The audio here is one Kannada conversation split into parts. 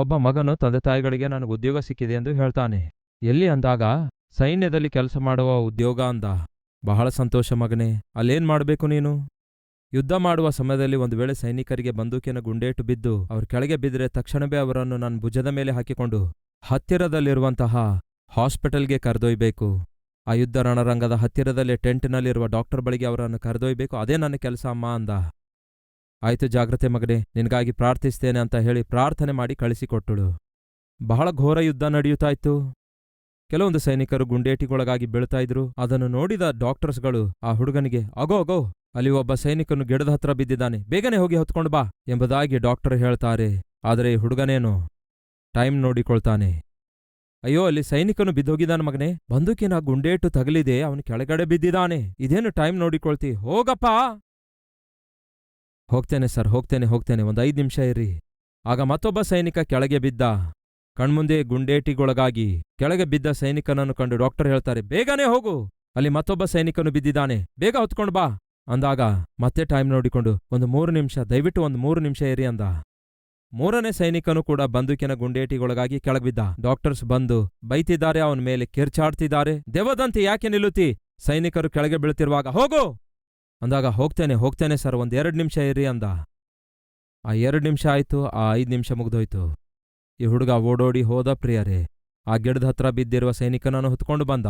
ಒಬ್ಬ ಮಗನು ತಂದೆ ತಾಯಿಗಳಿಗೆ ನನಗೆ ಉದ್ಯೋಗ ಸಿಕ್ಕಿದೆ ಎಂದು ಹೇಳ್ತಾನೆ. ಎಲ್ಲಿ ಅಂದಾಗ, ಸೈನ್ಯದಲ್ಲಿ ಕೆಲಸ ಮಾಡುವ ಉದ್ಯೋಗ ಅಂದ. ಬಹಳ ಸಂತೋಷ ಮಗನೇ, ಅಲ್ಲೇನ್ ಮಾಡಬೇಕು ನೀನು? ಯುದ್ಧ ಮಾಡುವ ಸಮಯದಲ್ಲಿ ಒಂದು ವೇಳೆ ಸೈನಿಕರಿಗೆ ಬಂದೂಕಿನ ಗುಂಡೇಟು ಬಿದ್ದು, ಅವ್ರ ಕೆಳಗೆ ಬಿದ್ದರೆ ತಕ್ಷಣವೇ ಅವರನ್ನು ನನ್ನ ಭುಜದ ಮೇಲೆ ಹಾಕಿಕೊಂಡು, ಹತ್ತಿರದಲ್ಲಿರುವಂತಹ ಹಾಸ್ಪಿಟಲ್ಗೆ ಕರೆದೊಯ್ಬೇಕು. ಆ ಯುದ್ಧ ರಣರಂಗದ ಹತ್ತಿರದಲ್ಲೇ ಟೆಂಟ್ನಲ್ಲಿರುವ ಡಾಕ್ಟರ್ ಬಳಿಗೆ ಅವರನ್ನು ಕರೆದೊಯ್ಬೇಕು. ಅದೇ ನನ್ನ ಕೆಲಸ, ಅಮ್ಮ ಅಂದ. ಆಯ್ತು ಜಾಗ್ರತೆ ಮಗನೆ, ನಿನಗಾಗಿ ಪ್ರಾರ್ಥಿಸ್ತೇನೆ ಅಂತ ಹೇಳಿ ಪ್ರಾರ್ಥನೆ ಮಾಡಿ ಕಳಿಸಿಕೊಟ್ಟಳು. ಬಹಳ ಘೋರ ಯುದ್ಧ ನಡೆಯುತ್ತಾ ಇತ್ತು ಕೆಲವೊಂದು ಸೈನಿಕರು ಗುಂಡೇಟಿಗೊಳಗಾಗಿ ಬೀಳ್ತಾ ಇದ್ರು. ಅದನ್ನು ನೋಡಿದ ಡಾಕ್ಟರ್ಸ್ಗಳು ಆ ಹುಡುಗನಿಗೆ, ಅಗೋ ಅಗೋ, ಅಲ್ಲಿ ಒಬ್ಬ ಸೈನಿಕನು ಗಿಡದ ಹತ್ರ ಬಿದ್ದಿದ್ದಾನೆ, ಬೇಗನೆ ಹೋಗಿ ಹೊತ್ಕೊಂಡು ಬಾ ಎಂಬುದಾಗಿ ಡಾಕ್ಟರ್ ಹೇಳ್ತಾರೆ. ಆದರೆ ಈ ಹುಡುಗನೇನು? ಟೈಮ್ ನೋಡಿಕೊಳ್ತಾನೆ. ಅಯ್ಯೋ, ಅಲ್ಲಿ ಸೈನಿಕನು ಬಿದ್ದೋಗಿದ್ದಾನೆ ಮಗನೇ, ಬಂದೂಕಿನ ಗುಂಡೇಟು ತಗಲಿದೆ, ಅವನು ಕೆಳಗಡೆ ಬಿದ್ದಿದ್ದಾನೆ. ಇದೇನು ಟೈಮ್ ನೋಡಿಕೊಳ್ತಿ, ಹೋಗಪ್ಪ! ಹೋಗ್ತೇನೆ ಸರ್, ಹೋಗ್ತೇನೆ ಹೋಗ್ತೇನೆ. ಒಂದು ಐದು ನಿಮಿಷ ಇರಿ. ಆಗ ಮತ್ತೊಬ್ಬ ಸೈನಿಕ ಕೆಳಗೆ ಬಿದ್ದ. ಕಣ್ಮುಂದೆ ಗುಂಡೇಟಿಗೊಳಗಾಗಿ ಕೆಳಗೆ ಬಿದ್ದ ಸೈನಿಕನನ್ನು ಕಂಡು ಡಾಕ್ಟರ್ ಹೇಳ್ತಾರೆ, ಬೇಗನೆ ಹೋಗು. ಅಲ್ಲಿ ಮತ್ತೊಬ್ಬ ಸೈನಿಕನು ಬಿದ್ದಿದ್ದಾನೆ. ಬೇಗ ಹೊತ್ಕೊಂಡು ಬಾ ಅಂದಾಗ ಮತ್ತೆ ಟೈಮ್ ನೋಡಿಕೊಂಡು ಒಂದು ಮೂರು ನಿಮಿಷ, ದಯವಿಟ್ಟು ಒಂದು ಮೂರು ನಿಮಿಷ ಇರಿ ಅಂದ. ಮೂರನೇ ಸೈನಿಕನು ಕೂಡ ಬಂದೂಕಿನ ಗುಂಡೇಟಿಗೊಳಗಾಗಿ ಕೆಳಗಿದ್ದ ಡಾಕ್ಟರ್ಸ್ ಬಂದು ಬೈತಿದ್ದಾರೆ, ಅವನ ಮೇಲೆ ಕಿರ್ಚಾಡ್ತಿದ್ದಾರೆ. ದೆವದಂತೆ ಯಾಕೆ ನಿಲ್ಲುತ್ತಿ? ಸೈನಿಕರು ಕೆಳಗೆ ಬೀಳ್ತಿರುವಾಗ ಹೋಗು. ಅಂದಾಗ ಹೋಗ್ತೇನೆ ಹೋಗ್ತೇನೆ ಸರ್, ಒಂದು ಎರಡು ನಿಮಿಷ ಇರಿ ಅಂದ. ಆ ಎರಡು ನಿಮಿಷ ಆಯ್ತು, ಆ ಐದು ನಿಮಿಷ ಮುಗ್ದೋಯ್ತು. ಈ ಹುಡುಗ ಓಡೋಡಿ ಹೋದ ಪ್ರಿಯರೇ, ಆ ಗಿಡದ ಹತ್ರ ಬಿದ್ದಿರುವ ಸೈನಿಕನನ್ನು ಹೊತ್ಕೊಂಡು ಬಂದ.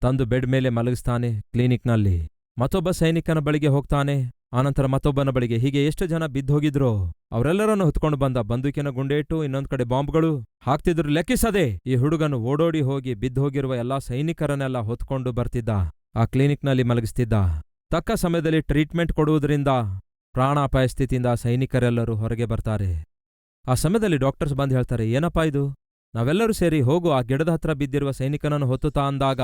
ತಂದು ಬೆಡ್ ಮೇಲೆ ಮಲಗಿಸ್ತಾನೆ ಕ್ಲಿನಿಕ್ನಲ್ಲಿ. ಮತ್ತೊಬ್ಬ ಸೈನಿಕನ ಬಳಿಗೆ ಹೋಗ್ತಾನೆ. ಆನಂತರ ಮತ್ತೊಬ್ಬನ ಬಳಿಗೆ ಹೀಗೆ ಎಷ್ಟು ಜನ ಬಿದ್ದೋಗಿದ್ರು ಅವರೆಲ್ಲರನ್ನು ಹೊತ್ಕೊಂಡು ಬಂದ. ಬಂದೂಕಿನ ಗುಂಡೇಟು, ಇನ್ನೊಂದ್ ಕಡೆ ಬಾಂಬ್ಗಳು ಹಾಕ್ತಿದ್ರು ಲೆಕ್ಕಿಸದೆ. ಈ ಹುಡುಗನು ಓಡೋಡಿ ಹೋಗಿ ಬಿದ್ದೋಗಿರುವ ಎಲ್ಲಾ ಸೈನಿಕರನ್ನೆಲ್ಲ ಹೊತ್ಕೊಂಡು ಬರ್ತಿದ್ದ. ಆ ಕ್ಲಿನಿಕ್ನಲ್ಲಿ ಮಲಗಿಸ್ತಿದ್ದ. ತಕ್ಕ ಸಮಯದಲ್ಲಿ ಟ್ರೀಟ್ಮೆಂಟ್ ಕೊಡುವುದರಿಂದ ಪ್ರಾಣಾಪಾಯ ಸ್ಥಿತಿಯಿಂದ ಸೈನಿಕರೆಲ್ಲರೂ ಹೊರಗೆ ಬರ್ತಾರೆ. ಆ ಸಮಯದಲ್ಲಿ ಡಾಕ್ಟರ್ಸ್ ಬಂದು ಹೇಳ್ತಾರೆ, ಏನಪ್ಪಾ ಇದು? ನಾವೆಲ್ಲರೂ ಸೇರಿ ಹೋಗು, ಆ ಗಿಡದ ಹತ್ರ ಬಿದ್ದಿರುವ ಸೈನಿಕನನ್ನು ಹೊತ್ತುತ್ತಾ ಅಂದಾಗ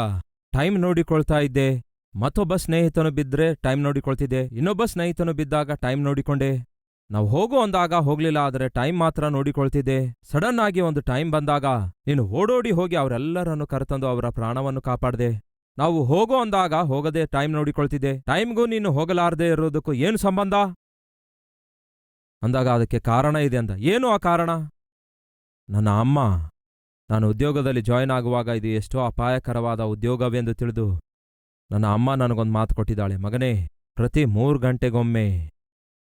ಟೈಮ್ ನೋಡಿಕೊಳ್ತಾ ಇದ್ದೆ. ಮತ್ತೊಬ್ಬ ಸ್ನೇಹಿತನು ಬಿದ್ರೆ ಟೈಮ್ ನೋಡಿಕೊಳ್ತಿದ್ದೆ. ಇನ್ನೊಬ್ಬ ಸ್ನೇಹಿತನು ಬಿದ್ದಾಗ ಟೈಮ್ ನೋಡಿಕೊಂಡೆ. ನಾವು ಹೋಗು ಅಂದಾಗ ಹೋಗ್ಲಿಲ್ಲ, ಆದರೆ ಟೈಮ್ ಮಾತ್ರ ನೋಡಿಕೊಳ್ತಿದ್ದೆ. ಸಡನ್ ಆಗಿ ಒಂದು ಟೈಮ್ ಬಂದಾಗ ನೀನು ಓಡೋಡಿ ಹೋಗಿ ಅವರೆಲ್ಲರನ್ನು ಕರೆತಂದು ಅವರ ಪ್ರಾಣವನ್ನು ಕಾಪಾಡ್ದೆ. ನಾವು ಹೋಗೋ ಅಂದಾಗ ಹೋಗದೆ ಟೈಮ್ ನೋಡಿಕೊಳ್ತಿದ್ದೆ. ಟೈಮ್ಗೂ ನೀನು ಹೋಗಲಾರದೆ ಇರೋದಕ್ಕೂ ಏನು ಸಂಬಂಧ? ಅಂದಾಗ ಅದಕ್ಕೆ ಕಾರಣ ಇದೆ ಅಂದ. ಏನು ಆ ಕಾರಣ? ನನ್ನ ಅಮ್ಮ, ನಾನು ಉದ್ಯೋಗದಲ್ಲಿ ಜಾಯ್ನ್ ಆಗುವಾಗ ಇದು ಎಷ್ಟೋ ಅಪಾಯಕರವಾದ ಉದ್ಯೋಗವೆಂದು ತಿಳಿದು ನನ್ನ ಅಮ್ಮ ನನಗೊಂದು ಮಾತು ಕೊಟ್ಟಿದ್ದಾಳೆ. ಮಗನೇ, ಪ್ರತಿ ಮೂರು ಗಂಟೆಗೊಮ್ಮೆ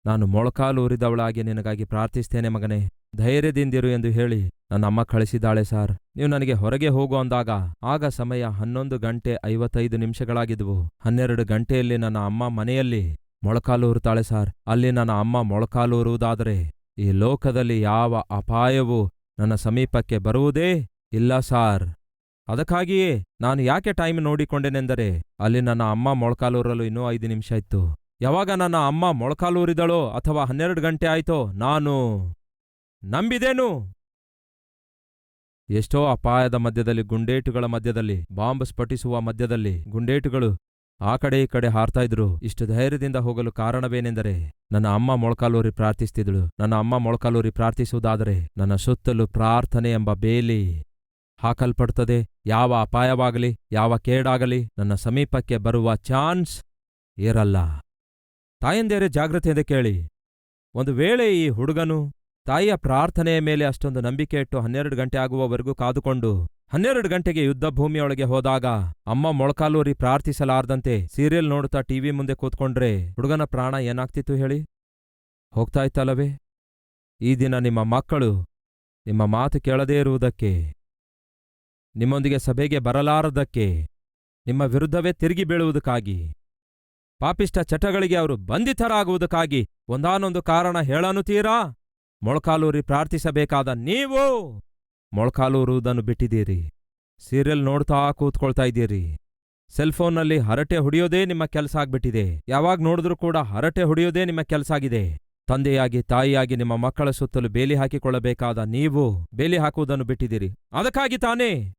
ನಾನು ಮೊಳಕಾಲು ಉರಿದವಳಾಗಿ ನಿನಗಾಗಿ ಪ್ರಾರ್ಥಿಸ್ತೇನೆ ಮಗನೇ. ಧೈರ್ಯದಿಂದಿರು ಎಂದು ಹೇಳಿ ನನ್ನ ಅಮ್ಮ ಕಳಿಸಿದ್ದಾಳೆ, ಸಾರ್. ನೀವು ನನಗೆ ಹೊರಗೆ ಹೋಗು ಅಂದಾಗ, ಆಗ ಸಮಯ ಹನ್ನೊಂದು ಗಂಟೆ ಐವತ್ತೈದು ನಿಮಿಷಗಳಾಗಿದ್ವು. ಹನ್ನೆರಡು ಗಂಟೆಯಲ್ಲಿ ನನ್ನ ಅಮ್ಮ ಮನೆಯಲ್ಲಿ ಮೊಳಕಾಲೂರುತ್ತಾಳೆ, ಸಾರ್. ಅಲ್ಲಿ ನನ್ನ ಅಮ್ಮ ಮೊಳಕಾಲೂರುವುದಾದರೆ, ಈ ಲೋಕದಲ್ಲಿ ಯಾವ ಅಪಾಯವೂ ನನ್ನ ಸಮೀಪಕ್ಕೆ ಬರುವುದೇ ಇಲ್ಲ, ಸಾರ್. ಅದಕ್ಕಾಗಿಯೇ ನಾನು ಯಾಕೆ ಟೈಮ್ ನೋಡಿಕೊಂಡೆನೆಂದರೆ, ಅಲ್ಲಿ ನನ್ನ ಅಮ್ಮ ಮೊಳಕಾಲೂರಲು ಇನ್ನೂ ಐದು ನಿಮಿಷ ಇತ್ತು. ಯಾವಾಗ ನನ್ನ ಅಮ್ಮ ಮೊಳಕಾಲೂರಿದಳೋ ಅಥವಾ ಹನ್ನೆರಡು ಗಂಟೆ ಆಯ್ತೋ, ನಾನು ನಂಬಿದೇನು. ಎಷ್ಟೋ ಅಪಾಯದ ಮಧ್ಯದಲ್ಲಿ, ಗುಂಡೇಟುಗಳ ಮಧ್ಯದಲ್ಲಿ, ಬಾಂಬ್ ಸ್ಫಟಿಸುವ ಮಧ್ಯದಲ್ಲಿ ಗುಂಡೇಟುಗಳು ಆ ಕಡೆ ಈ ಕಡೆ ಹಾರ್ತಾ ಇದ್ರು. ಇಷ್ಟು ಧೈರ್ಯದಿಂದ ಹೋಗಲು ಕಾರಣವೇನೆಂದರೆ, ನನ್ನ ಅಮ್ಮ ಮೊಳಕಾಲೂರಿ ಪ್ರಾರ್ಥಿಸ್ತಿದಳು ನನ್ನ ಅಮ್ಮ ಮೊಳಕಾಲೂರಿ ಪ್ರಾರ್ಥಿಸುವುದಾದರೆ, ನನ್ನ ಸುತ್ತಲೂ ಪ್ರಾರ್ಥನೆ ಎಂಬ ಬೇಲಿ ಹಾಕಲ್ಪಡ್ತದೆ ಯಾವ ಅಪಾಯವಾಗಲಿ, ಯಾವ ಕೇಡಾಗಲಿ, ನನ್ನ ಸಮೀಪಕ್ಕೆ ಬರುವ ಚಾನ್ಸ್ ಇರಲ್ಲ ತಾಯಂದೇರೆ ಜಾಗ್ರತೆಯಿಂದ ಕೇಳಿ. ಒಂದು ವೇಳೆ ಈ ಹುಡುಗನು ತಾಯಿಯ ಪ್ರಾರ್ಥನೆಯ ಮೇಲೆ ಅಷ್ಟೊಂದು ನಂಬಿಕೆ ಇಟ್ಟು ಹನ್ನೆರಡು ಗಂಟೆ ಆಗುವವರೆಗೂ ಕಾದುಕೊಂಡು ಹನ್ನೆರಡು ಗಂಟೆಗೆ ಯುದ್ಧ ಭೂಮಿಯೊಳಗೆ ಹೋದಾಗ ಅಮ್ಮ ಮೊಳಕಾಲೂರಿ ಪ್ರಾರ್ಥಿಸಲಾರ್ದಂತೆ ಸೀರಿಯಲ್ ನೋಡುತ್ತಾ ಟಿವಿ ಮುಂದೆ ಕೂತ್ಕೊಂಡ್ರೆ ಹುಡುಗನ ಪ್ರಾಣ ಏನಾಗ್ತಿತ್ತು ಹೇಳಿ? ಹೋಗ್ತಾ ಇತ್ತಲ್ಲವೇ? ಈ ದಿನ ನಿಮ್ಮ ಮಕ್ಕಳು ನಿಮ್ಮ ಮಾತು ಕೇಳದೇ ಇರುವುದಕ್ಕೆ, ನಿಮ್ಮೊಂದಿಗೆ ಸಭೆಗೆ ಬರಲಾರದಕ್ಕೆ, ನಿಮ್ಮ ವಿರುದ್ಧವೇ ತಿರುಗಿ ಬೀಳುವುದಕ್ಕಾಗಿ ಪಾಪಿಷ್ಟ ಚಟಗಳಿಗೆ ಅವರು ಬಂಧಿತರಾಗುವುದಕ್ಕಾಗಿ ಒಂದಾನೊಂದು ಕಾರಣ ಹೇಳನುತ್ತೀರಾ ಮೊಳಕಾಲೂರಿ ಪ್ರಾರ್ಥಿಸಬೇಕಾದ ನೀವು ಮೊಳಕಾಲೂರುವುದನ್ನು ಬಿಟ್ಟಿದ್ದೀರಿ. ಸೀರಿಯಲ್ ನೋಡ್ತಾ ಕೂತ್ಕೊಳ್ತಾ ಇದ್ದೀರಿ. ಸೆಲ್ಫೋನ್ನಲ್ಲಿ ಹರಟೆ ಹೊಡೆಯೋದೇ ನಿಮ್ಮ ಕೆಲಸ ಆಗ್ಬಿಟ್ಟಿದೆ. ಯಾವಾಗ ನೋಡಿದ್ರೂ ಕೂಡ ಹರಟೆ ಹೊಡೆಯೋದೇ ನಿಮ್ಮ ಕೆಲಸ ಆಗಿದೆ. ತಂದೆಯಾಗಿ, ತಾಯಿಯಾಗಿ ನಿಮ್ಮ ಮಕ್ಕಳ ಸುತ್ತಲೂ ಬೇಲಿ ಹಾಕಿಕೊಳ್ಳಬೇಕಾದ ನೀವು ಬೇಲಿ ಹಾಕುವುದನ್ನು ಬಿಟ್ಟಿದ್ದೀರಿ. ಅದಕ್ಕಾಗಿ ತಾನೇ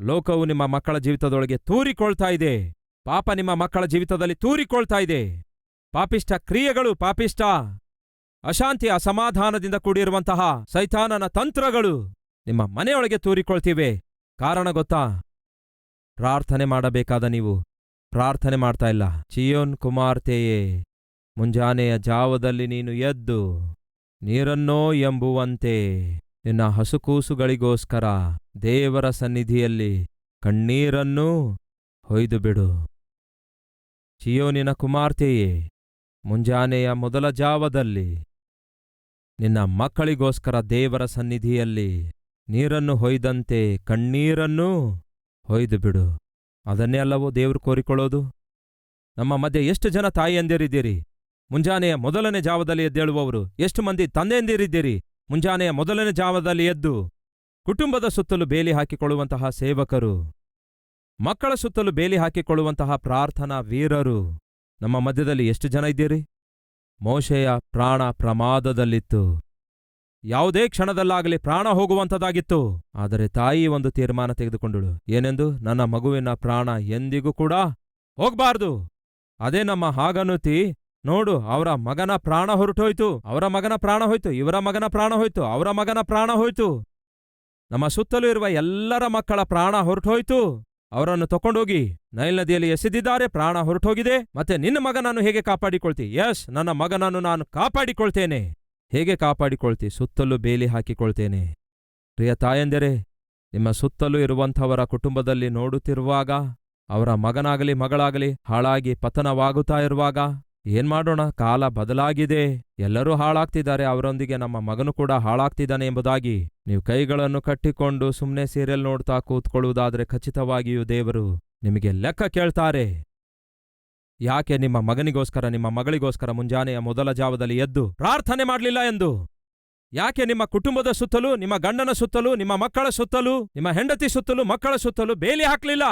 ಲೋಕವು ನಿಮ್ಮ ಮಕ್ಕಳ ಜೀವಿತದೊಳಗೆ ತೂರಿಕೊಳ್ತಾ ಇದೆ. ಪಾಪ ನಿಮ್ಮ ಮಕ್ಕಳ ಜೀವಿತದಲ್ಲಿ ತೂರಿಕೊಳ್ತಾ ಇದೆ. ಪಾಪಿಷ್ಟ ಕ್ರಿಯೆಗಳು ಪಾಪಿಷ್ಟ ಅಶಾಂತಿ ಅಸಮಾಧಾನದಿಂದ ಕೂಡಿರುವಂತಹ ಸೈತಾನನ ತಂತ್ರಗಳು ನಿಮ್ಮ ಮನೆಯೊಳಗೆ ತೂರಿಕೊಳ್ತಿವೆ. ಕಾರಣ ಗೊತ್ತಾ? ಪ್ರಾರ್ಥನೆ ಮಾಡಬೇಕಾದ ನೀವು. ಪ್ರಾರ್ಥನೆ ಮಾಡ್ತಾ ಇಲ್ಲ. ಚಿಯೋನ್ ಕುಮಾರ್ತೆಯೇ, ಮುಂಜಾನೆಯ ಜಾವದಲ್ಲಿ ನೀನು ಎದ್ದು ನೀರನ್ನೋ ಎಂಬುವಂತೆ ನಿನ್ನ ಹಸುಕೂಸುಗಳಿಗೋಸ್ಕರ ದೇವರ ಸನ್ನಿಧಿಯಲ್ಲಿ ಕಣ್ಣೀರನ್ನೂ ಹೊಯ್ದು ಬಿಡು ಚಿಯೋನಿನ ಕುಮಾರ್ತೆಯೇ, ಮುಂಜಾನೆಯ ಮೊದಲ ಜಾವದಲ್ಲಿ ನಿನ್ನ ಮಕ್ಕಳಿಗೋಸ್ಕರ ದೇವರ ಸನ್ನಿಧಿಯಲ್ಲಿ ನೀರನ್ನು ಹೊಯ್ದಂತೆ ಕಣ್ಣೀರನ್ನೂ ಹೊಯ್ದು ಬಿಡು. ಅದನ್ನೇ ಅಲ್ಲವೋ ದೇವರು ಕೋರಿಕೊಳ್ಳೋದು? ನಮ್ಮ ಮಧ್ಯೆ ಎಷ್ಟು ಜನ ತಾಯಿಯಂದಿರಿದ್ದೀರಿ? ಮುಂಜಾನೆಯ ಮೊದಲನೇ ಜಾವದಲ್ಲಿ ಎದ್ದೇಳುವವರು ಎಷ್ಟು ಮಂದಿ ತಂದೆಯಂದಿರಿದ್ದೀರಿ? ಮುಂಜಾನೆಯ ಮೊದಲನೇ ಜಾವದಲ್ಲಿ ಎದ್ದು ಕುಟುಂಬದ ಸುತ್ತಲೂ ಬೇಲಿ ಹಾಕಿಕೊಳ್ಳುವಂತಹ ಸೇವಕರು, ಮಕ್ಕಳ ಸುತ್ತಲೂ ಬೇಲಿ ಹಾಕಿಕೊಳ್ಳುವಂತಹ ಪ್ರಾರ್ಥನಾ ವೀರರು. ನಮ್ಮ ಮಧ್ಯದಲ್ಲಿ ಎಷ್ಟು ಜನ ಇದ್ದೀರಿ? ಮೋಶೆಯ ಪ್ರಾಣ ಪ್ರಮಾದದಲ್ಲಿತ್ತು. ಯಾವುದೇ ಕ್ಷಣದಲ್ಲಾಗಲಿ ಪ್ರಾಣ ಹೋಗುವಂಥದ್ದಾಗಿತ್ತು. ಆದರೆ ತಾಯಿ ಒಂದು ತೀರ್ಮಾನ ತೆಗೆದುಕೊಂಡಳು. ಏನೆಂದು? ನನ್ನ ಮಗುವಿನ ಪ್ರಾಣ ಎಂದಿಗೂ ಕೂಡ ಹೋಗ್ಬಾರ್ದು. ಅದೇ ನಮ್ಮ ಹಾಗನುತಿ ನೋಡು, ಅವರ ಮಗನ ಪ್ರಾಣ ಹೊರಟೋಯ್ತು. ಅವರ ಮಗನ ಪ್ರಾಣ ಹೋಯ್ತು. ಇವರ ಮಗನ ಪ್ರಾಣ ಹೋಯ್ತು. ಅವರ ಮಗನ ಪ್ರಾಣ ಹೋಯ್ತು. ನಮ್ಮ ಸುತ್ತಲೂ ಇರುವ ಎಲ್ಲರ ಮಕ್ಕಳ ಪ್ರಾಣ ಹೊರಟೋಯ್ತು. ಅವರನ್ನು ತಕೊಂಡೋಗಿ ನೈಲ್ ನದಿಯಲ್ಲಿ ಎಸೆದಿದ್ದಾರೆ, ಪ್ರಾಣ ಹೊರಟೋಗಿದೆ. ಮತ್ತೆ ನಿನ್ನ ಮಗನನ್ನು ಹೇಗೆ ಕಾಪಾಡಿಕೊಳ್ತಿ? ಯಸ್, ನನ್ನ ಮಗನನ್ನು ನಾನು ಕಾಪಾಡಿಕೊಳ್ತೇನೆ. ಹೇಗೆ ಕಾಪಾಡಿಕೊಳ್ತಿ? ಸುತ್ತಲೂ ಬೇಲಿ ಹಾಕಿಕೊಳ್ತೇನೆ. ಪ್ರಿಯ ತಾಯಂದರೆ, ನಿಮ್ಮ ಸುತ್ತಲೂ ಇರುವಂಥವರ ಕುಟುಂಬದಲ್ಲಿ ನೋಡುತ್ತಿರುವಾಗ, ಅವರ ಮಗನಾಗಲಿ ಮಗಳಾಗಲಿ ಹಾಳಾಗಿ ಪತನವಾಗುತ್ತಾ ಇರುವಾಗ ಏನ್ ಮಾಡೋಣ? ಕಾಲ ಬದಲಾಗಿದೆ. ಎಲ್ಲರೂ ಹಾಳಾಗ್ತಿದ್ದಾರೆ. ಅವರೊಂದಿಗೆ ನಮ್ಮ ಮಗನು ಕೂಡ ಹಾಳಾಗ್ತಿದ್ದಾನೆ ಎಂಬುದಾಗಿ ನೀವು ಕೈಗಳನ್ನು ಕಟ್ಟಿಕೊಂಡು ಸುಮ್ಮನೆ ಸೀರಿಯಲ್ ನೋಡ್ತಾ ಕೂತ್ಕೊಳ್ಳುವುದಾದ್ರೆ ಖಚಿತವಾಗಿಯೂ ದೇವರು ನಿಮಗೆ ಲೆಕ್ಕ ಕೇಳ್ತಾರೆ. ಯಾಕೆ ನಿಮ್ಮ ಮಗನಿಗೋಸ್ಕರ, ನಿಮ್ಮ ಮಗಳಿಗೋಸ್ಕರ ಮುಂಜಾನೆಯ ಮೊದಲ ಜಾವದಲ್ಲಿ ಎದ್ದು ಪ್ರಾರ್ಥನೆ ಮಾಡಲಿಲ್ಲ ಎಂದು? ಯಾಕೆ ನಿಮ್ಮ ಕುಟುಂಬದ ಸುತ್ತಲೂ, ನಿಮ್ಮ ಗಂಡನ ಸುತ್ತಲೂ, ನಿಮ್ಮ ಮಕ್ಕಳ ಸುತ್ತಲೂ, ನಿಮ್ಮ ಹೆಂಡತಿ ಸುತ್ತಲೂ, ಮಕ್ಕಳ ಸುತ್ತಲೂ ಬೇಲಿ ಹಾಕ್ಲಿಲ್ಲ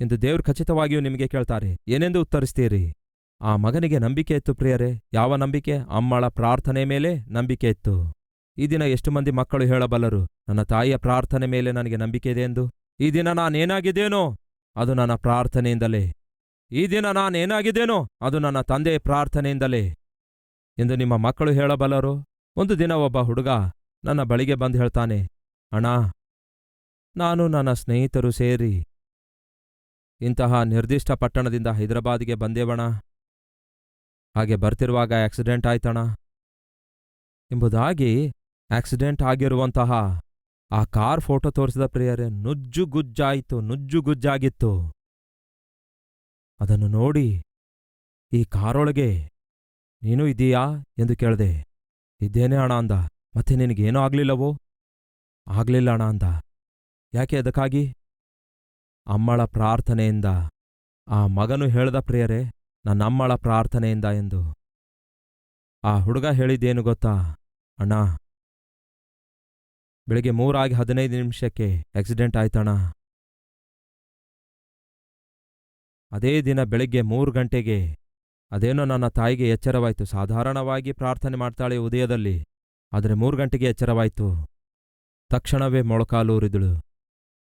ಎಂದು ದೇವ್ರು ಖಚಿತವಾಗಿಯೂ ನಿಮಗೆ ಕೇಳ್ತಾರೆ. ಏನೆಂದು ಉತ್ತರಿಸ್ತೀರಿ? ಆ ಮಗನಿಗೆ ನಂಬಿಕೆ ಇತ್ತು ಪ್ರಿಯರೇ. ಯಾವ ನಂಬಿಕೆ? ಅಮ್ಮಳ ಪ್ರಾರ್ಥನೆ ಮೇಲೆ ನಂಬಿಕೆ ಇತ್ತು. ಈ ದಿನ ಎಷ್ಟು ಮಂದಿ ಮಕ್ಕಳು ಹೇಳಬಲ್ಲರು? ನನ್ನ ತಾಯಿಯ ಪ್ರಾರ್ಥನೆ ಮೇಲೆ ನನಗೆ ನಂಬಿಕೆ ಇದೆ ಎಂದು. ಈ ದಿನ ನಾನೇನಾಗಿದ್ದೇನೋ? ಅದು ನನ್ನ ಪ್ರಾರ್ಥನೆಯಿಂದಲೇ. ಈ ದಿನ ನಾನೇನಾಗಿದ್ದೇನೋ? ಅದು ನನ್ನ ತಂದೆಯ ಪ್ರಾರ್ಥನೆಯಿಂದಲೇ. ಎಂದು ನಿಮ್ಮ ಮಕ್ಕಳು ಹೇಳಬಲ್ಲರು? ಒಂದು ದಿನ ಒಬ್ಬ ಹುಡುಗ ನನ್ನ ಬಳಿಗೆ ಬಂದು ಹೇಳ್ತಾನೆ, ಅಣ್ಣ, ನಾನು ನನ್ನ ಸ್ನೇಹಿತರು ಸೇರಿ ಇಂತಹ ನಿರ್ದಿಷ್ಟ ಪಟ್ಟಣದಿಂದ ಹೈದರಾಬಾದಿಗೆ ಬಂದೇವಣ ಹಾಗೆ ಬರ್ತಿರುವಾಗ ಆಕ್ಸಿಡೆಂಟ್ ಆಯ್ತಣ ಎಂಬುದಾಗಿ ಆಕ್ಸಿಡೆಂಟ್ ಆಗಿರುವಂತಹ ಆ ಕಾರ್ ಫೋಟೋ ತೋರಿಸಿದ ಪ್ರಿಯರೇ ನುಜ್ಜುಗುಜ್ಜಾಯಿತು ನುಜ್ಜುಗುಜ್ಜಾಗಿತ್ತು ಅದನ್ನು ನೋಡಿ ಈ ಕಾರೊಳಗೆ ನೀನು ಇದೀಯಾ ಎಂದು ಕೇಳಿದೆ. ಇದ್ದೇನೆ ಅಣ ಅಂದ. ಮತ್ತೆ ನಿನಗೇನೂ ಆಗ್ಲಿಲ್ಲವೋ? ಆಗ್ಲಿಲ್ಲ ಅಣ ಅಂದ. ಯಾಕೆ ಅದಕ್ಕಾಗಿ? ಅಮ್ಮಳ ಪ್ರಾರ್ಥನೆಯಿಂದ ಆ ಮಗನು ಹೇಳ್ದ ಪ್ರಿಯರೇ ನನ್ನಮ್ಮಳ ಪ್ರಾರ್ಥನೆಯಿಂದ ಎಂದು. ಆ ಹುಡುಗ ಹೇಳಿದ್ದೇನು ಗೊತ್ತಾ? ಅಣ್ಣ. ಬೆಳಿಗ್ಗೆ ಮೂರಾಗಿ ಹದಿನೈದು ನಿಮಿಷಕ್ಕೆ ಆಕ್ಸಿಡೆಂಟ್ ಆಯ್ತಣ್ಣ. ಅದೇ ದಿನ ಬೆಳಿಗ್ಗೆ ಮೂರು ಗಂಟೆಗೆ ಅದೇನೋ ನನ್ನ ತಾಯಿಗೆ ಎಚ್ಚರವಾಯಿತು. ಸಾಧಾರಣವಾಗಿ ಪ್ರಾರ್ಥನೆ ಮಾಡ್ತಾಳೆ ಉದಯದಲ್ಲಿ, ಆದರೆ ಮೂರು ಗಂಟೆಗೆ ಎಚ್ಚರವಾಯಿತು. ತಕ್ಷಣವೇ ಮೊಳಕಾಲೂರಿದಳು.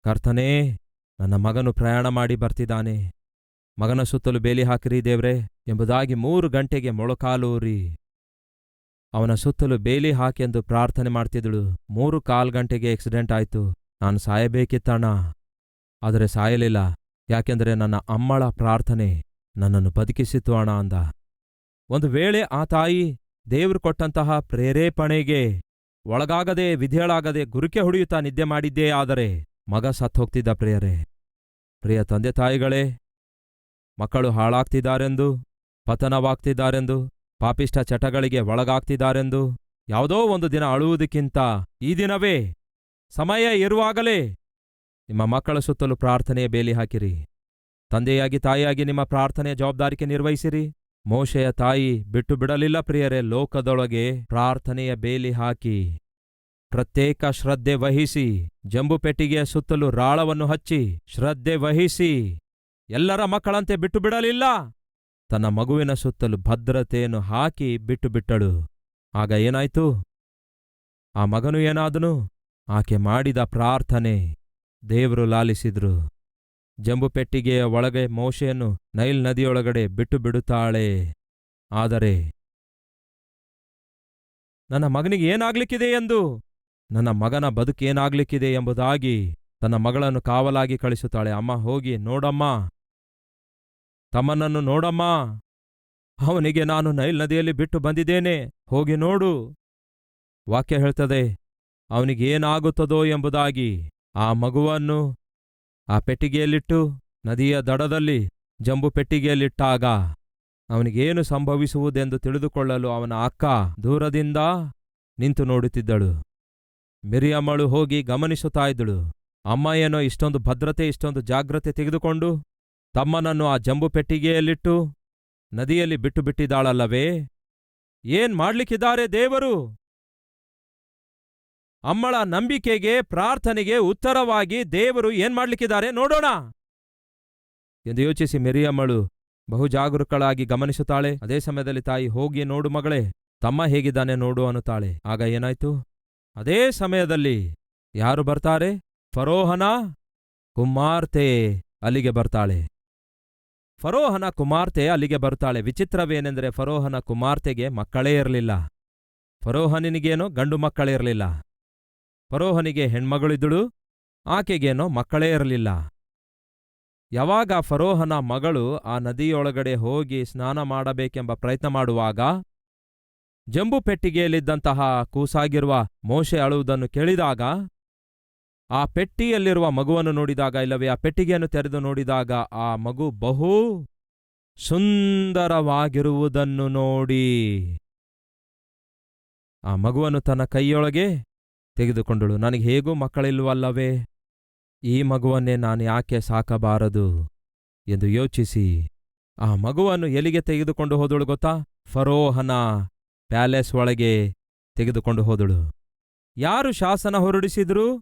ಕರ್ತನೇ, ನನ್ನ ಮಗನು ಪ್ರಯಾಣ ಮಾಡಿ ಬರ್ತಿದ್ದಾನೆ. ಮಗನ ಸುತ್ತಲೂ ಬೇಲಿ ಹಾಕಿರಿ ದೇವ್ರೆ ಎಂಬುದಾಗಿ ಮೂರು ಗಂಟೆಗೆ ಮೊಳಕಾಲೂರಿ. ಅವನ ಸುತ್ತಲೂ ಬೇಲಿ ಹಾಕೆಂದು ಪ್ರಾರ್ಥನೆ ಮಾಡ್ತಿದ್ದಳು. ಮೂರು ಕಾಲ್ ಗಂಟೆಗೆ ಆಕ್ಸಿಡೆಂಟ್ ಆಯ್ತು. ನಾನು ಸಾಯಬೇಕಿತ್ತಣ್ಣ. ಆದರೆ ಸಾಯಲಿಲ್ಲ. ಯಾಕೆಂದರೆ ನನ್ನ ಅಮ್ಮಳ ಪ್ರಾರ್ಥನೆ ನನ್ನನ್ನು ಬದುಕಿಸಿತು ಅಣ್ಣ ಅಂದ. ಒಂದು ವೇಳೆ ಆ ತಾಯಿ ದೇವ್ರು ಕೊಟ್ಟಂತಹ ಪ್ರೇರೇಪಣೆಗೆ ಒಳಗಾಗದೆ ವಿಧೇಳಾಗದೆ ಗುರುಕೆ ಹೊಡೆಯುತ್ತಾ ನಿದ್ದೆ ಮಾಡಿದ್ದೇ ಆದರೆ ಮಗ ಸತ್ತೋಗ್ತಿದ್ದ ಪ್ರಿಯರೇ. ಪ್ರಿಯ ತಂದೆ ತಾಯಿಗಳೇ ಮಕ್ಕಳು ಹಾಳಾಗ್ತಿದ್ದಾರೆಂದು, ಪತನವಾಗ್ತಿದ್ದಾರೆಂದು ಪಾಪಿಷ್ಟ ಚಟಗಳಿಗೆ ಒಳಗಾಗ್ತಿದ್ದಾರೆಂದು, ಯಾವುದೋ ಒಂದು ದಿನ ಅಳುವುದಕ್ಕಿಂತ ಈ ದಿನವೇ ಸಮಯ ಇರುವಾಗಲೇ. ನಿಮ್ಮ ಮಕ್ಕಳ ಸುತ್ತಲೂ ಪ್ರಾರ್ಥನೆಯ ಬೇಲಿ ಹಾಕಿರಿ. ತಂದೆಯಾಗಿ ತಾಯಿಯಾಗಿ ನಿಮ್ಮ ಪ್ರಾರ್ಥನೆಯ ಜವಾಬ್ದಾರಿಕೆ ನಿರ್ವಹಿಸಿರಿ. ಮೋಶೆಯ ತಾಯಿ ಬಿಟ್ಟು ಬಿಡಲಿಲ್ಲ ಪ್ರಿಯರೇ, ಲೋಕದೊಳಗೆ ಪ್ರಾರ್ಥನೆಯ ಬೇಲಿ ಹಾಕಿ. ಪ್ರತ್ಯೇಕ ಶ್ರದ್ಧೆ ವಹಿಸಿ, ಜಂಬು ಪೆಟ್ಟಿಗೆಯ ಸುತ್ತಲೂ ರಾಳವನ್ನು ಹಚ್ಚಿ, ಶ್ರದ್ಧೆ ವಹಿಸಿ. ಎಲ್ಲರ ಮಕ್ಕಳಂತೆ ಬಿಟ್ಟು ಬಿಡಲಿಲ್ಲ. ತನ್ನ ಮಗುವಿನ ಸುತ್ತಲೂ ಭದ್ರತೆಯನ್ನು ಹಾಕಿ ಬಿಟ್ಟು ಬಿಟ್ಟಳು. ಆಗ ಏನಾಯ್ತು? ಆ ಮಗನು ಏನಾದನು? ಆಕೆ ಮಾಡಿದ ಪ್ರಾರ್ಥನೆ. ದೇವರು ಲಾಲಿಸಿದ್ರು. ಜಂಬುಪೆಟ್ಟಿಗೆಯ ಒಳಗೆ ಮೋಶೆಯನ್ನು ನೈಲ್ ನದಿಯೊಳಗಡೆ ಬಿಟ್ಟು ಬಿಡುತ್ತಾಳೆ. ಆದರೆ, ನನ್ನ ಮಗನಿಗೆ ಏನಾಗ್ಲಿಕ್ಕಿದೆ ಎಂದು? ನನ್ನ ಮಗನ ಬದುಕೇನಾಗ್ಲಿಕ್ಕಿದೆ ಎಂಬುದಾಗಿ ತನ್ನ ಮಗಳನ್ನು ಕಾವಲಾಗಿ ಕಳಿಸುತ್ತಾಳೆ. ಅಮ್ಮ, ಹೋಗಿ ನೋಡಮ್ಮ. ತಮ್ಮನನ್ನು ನೋಡಮ್ಮ. ಅವನಿಗೆ ನಾನು ನೈಲ್ ನದಿಯಲ್ಲಿ ಬಿಟ್ಟು ಬಂದಿದ್ದೇನೆ. ಹೋಗಿ ನೋಡು. ವಾಕ್ಯ ಹೇಳ್ತದೆ, ಅವನಿಗೇನಾಗುತ್ತದೋ ಎಂಬುದಾಗಿ. ಆ ಮಗುವನ್ನು ಆ ಪೆಟ್ಟಿಗೆಯಲ್ಲಿಟ್ಟು ನದಿಯ ದಡದಲ್ಲಿ ಜಂಬು ಪೆಟ್ಟಿಗೆಯಲ್ಲಿಟ್ಟಾಗ ಅವನಿಗೇನು ಸಂಭವಿಸುವುದೆಂದು ತಿಳಿದುಕೊಳ್ಳಲು ಅವನ ಅಕ್ಕ ದೂರದಿಂದ ನಿಂತು ನೋಡುತ್ತಿದ್ದಳು. ಮಿರಿಯಮ್ಮಳು ಹೋಗಿ ಗಮನಿಸುತ್ತಾ ಇದ್ದಳು. ಅಮ್ಮ ಏನೋ ಇಷ್ಟೊಂದು ಭದ್ರತೆ, ಇಷ್ಟೊಂದು ಜಾಗ್ರತೆ ತೆಗೆದುಕೊಂಡು ತಮ್ಮನನ್ನು ಆ ಜಂಬು ಪೆಟ್ಟಿಗೆಯಲ್ಲಿಟ್ಟು ನದಿಯಲ್ಲಿ ಬಿಟ್ಟು ಬಿಟ್ಟಿದ್ದಾಳಲ್ಲವೇ ಏನ್ ಮಾಡ್ಲಿಕ್ಕಿದ್ದಾರೆ ದೇವರು? ಅಮ್ಮಳ ನಂಬಿಕೆಗೆ, ಪ್ರಾರ್ಥನೆಗೆ ಉತ್ತರವಾಗಿ ದೇವರು ಏನ್ ಮಾಡ್ಲಿಕ್ಕಿದ್ದಾರೆ ನೋಡೋಣ. ಎಂದು ಯೋಚಿಸಿ ಮೆರಿಯಮ್ಮಳು ಬಹು ಜಾಗರೂಕಳಾಗಿ ಗಮನಿಸುತ್ತಾಳೆ. ಅದೇ ಸಮಯದಲ್ಲಿ ತಾಯಿ ಹೋಗಿ ನೋಡು ಮಗಳೇ, ತಮ್ಮ ಹೇಗಿದ್ದಾನೆ ನೋಡು ಅನ್ನುತ್ತಾಳೆ. ಆಗ ಏನಾಯ್ತು? ಅದೇ ಸಮಯದಲ್ಲಿ ಯಾರು ಬರ್ತಾರೆ? ಫರೋಹನ ಕುಮಾರ್ತೆ ಅಲ್ಲಿಗೆ ಬರ್ತಾಳೆ. ಫರೋಹನ ಕುಮಾರ್ತೆ ಅಲ್ಲಿಗೆ ಬರುತ್ತಾಳೆ ವಿಚಿತ್ರವೇನೆಂದರೆ ಫರೋಹನ ಕುಮಾರ್ತೆಗೆ ಮಕ್ಕಳೇ ಇರಲಿಲ್ಲ. ಫರೋಹನಿಗೇನೋ ಗಂಡು ಮಕ್ಕಳೇ ಇರಲಿಲ್ಲ. ಫರೋಹನಿಗೆ ಹೆಣ್ಮಗಳಿದ್ದಳು ಆಕೆಗೇನೋ ಮಕ್ಕಳೇ ಇರಲಿಲ್ಲ. ಯಾವಾಗ ಫರೋಹನ ಮಗಳು ಆ ನದಿಯೊಳಗಡೆ ಹೋಗಿ ಸ್ನಾನ ಮಾಡಬೇಕೆಂಬ ಪ್ರಯತ್ನ ಮಾಡುವಾಗ ಜಂಬು ಪೆಟ್ಟಿಗೆಯಲ್ಲಿದ್ದಂತಹ ಕೂಸಾಗಿರುವ ಮೋಶೆ ಅಳುವುದನ್ನು ಕೇಳಿದಾಗ ಆ ಪೆಟ್ಟಿಯಲ್ಲಿರುವ ಮಗುವನ್ನು ನೋಡಿದಾಗ, ಇಲ್ಲವೇ, ಆ ಪೆಟ್ಟಿಗೆಯನ್ನು ತೆರೆದು ನೋಡಿದಾಗ ಆ ಮಗು ಬಹು ಸುಂದರವಾಗಿರುವುದನ್ನು ನೋಡಿ. ಆ ಮಗುವನ್ನು ತನ್ನ ಕೈಯೊಳಗೆ ತೆಗೆದುಕೊಂಡಳು. ನನಗೆ ಹೇಗೂ ಮಕ್ಕಳಿಲ್ವಲ್ಲವೇ, ಈ ಮಗುವನ್ನೇ ನಾನು ಯಾಕೆ ಸಾಕಬಾರದು ಎಂದು ಯೋಚಿಸಿ ಆ ಮಗುವನ್ನು ಎಲ್ಲಿಗೆ ತೆಗೆದುಕೊಂಡು ಹೋದಳು ಗೊತ್ತಾ? ಫರೋಹನ ಪ್ಯಾಲೇಸ್ ಒಳಗೆ ತೆಗೆದುಕೊಂಡು ಹೋದಳು. ಯಾರು ಶಾಸನ ಹೊರಡಿಸಿದ್ರು?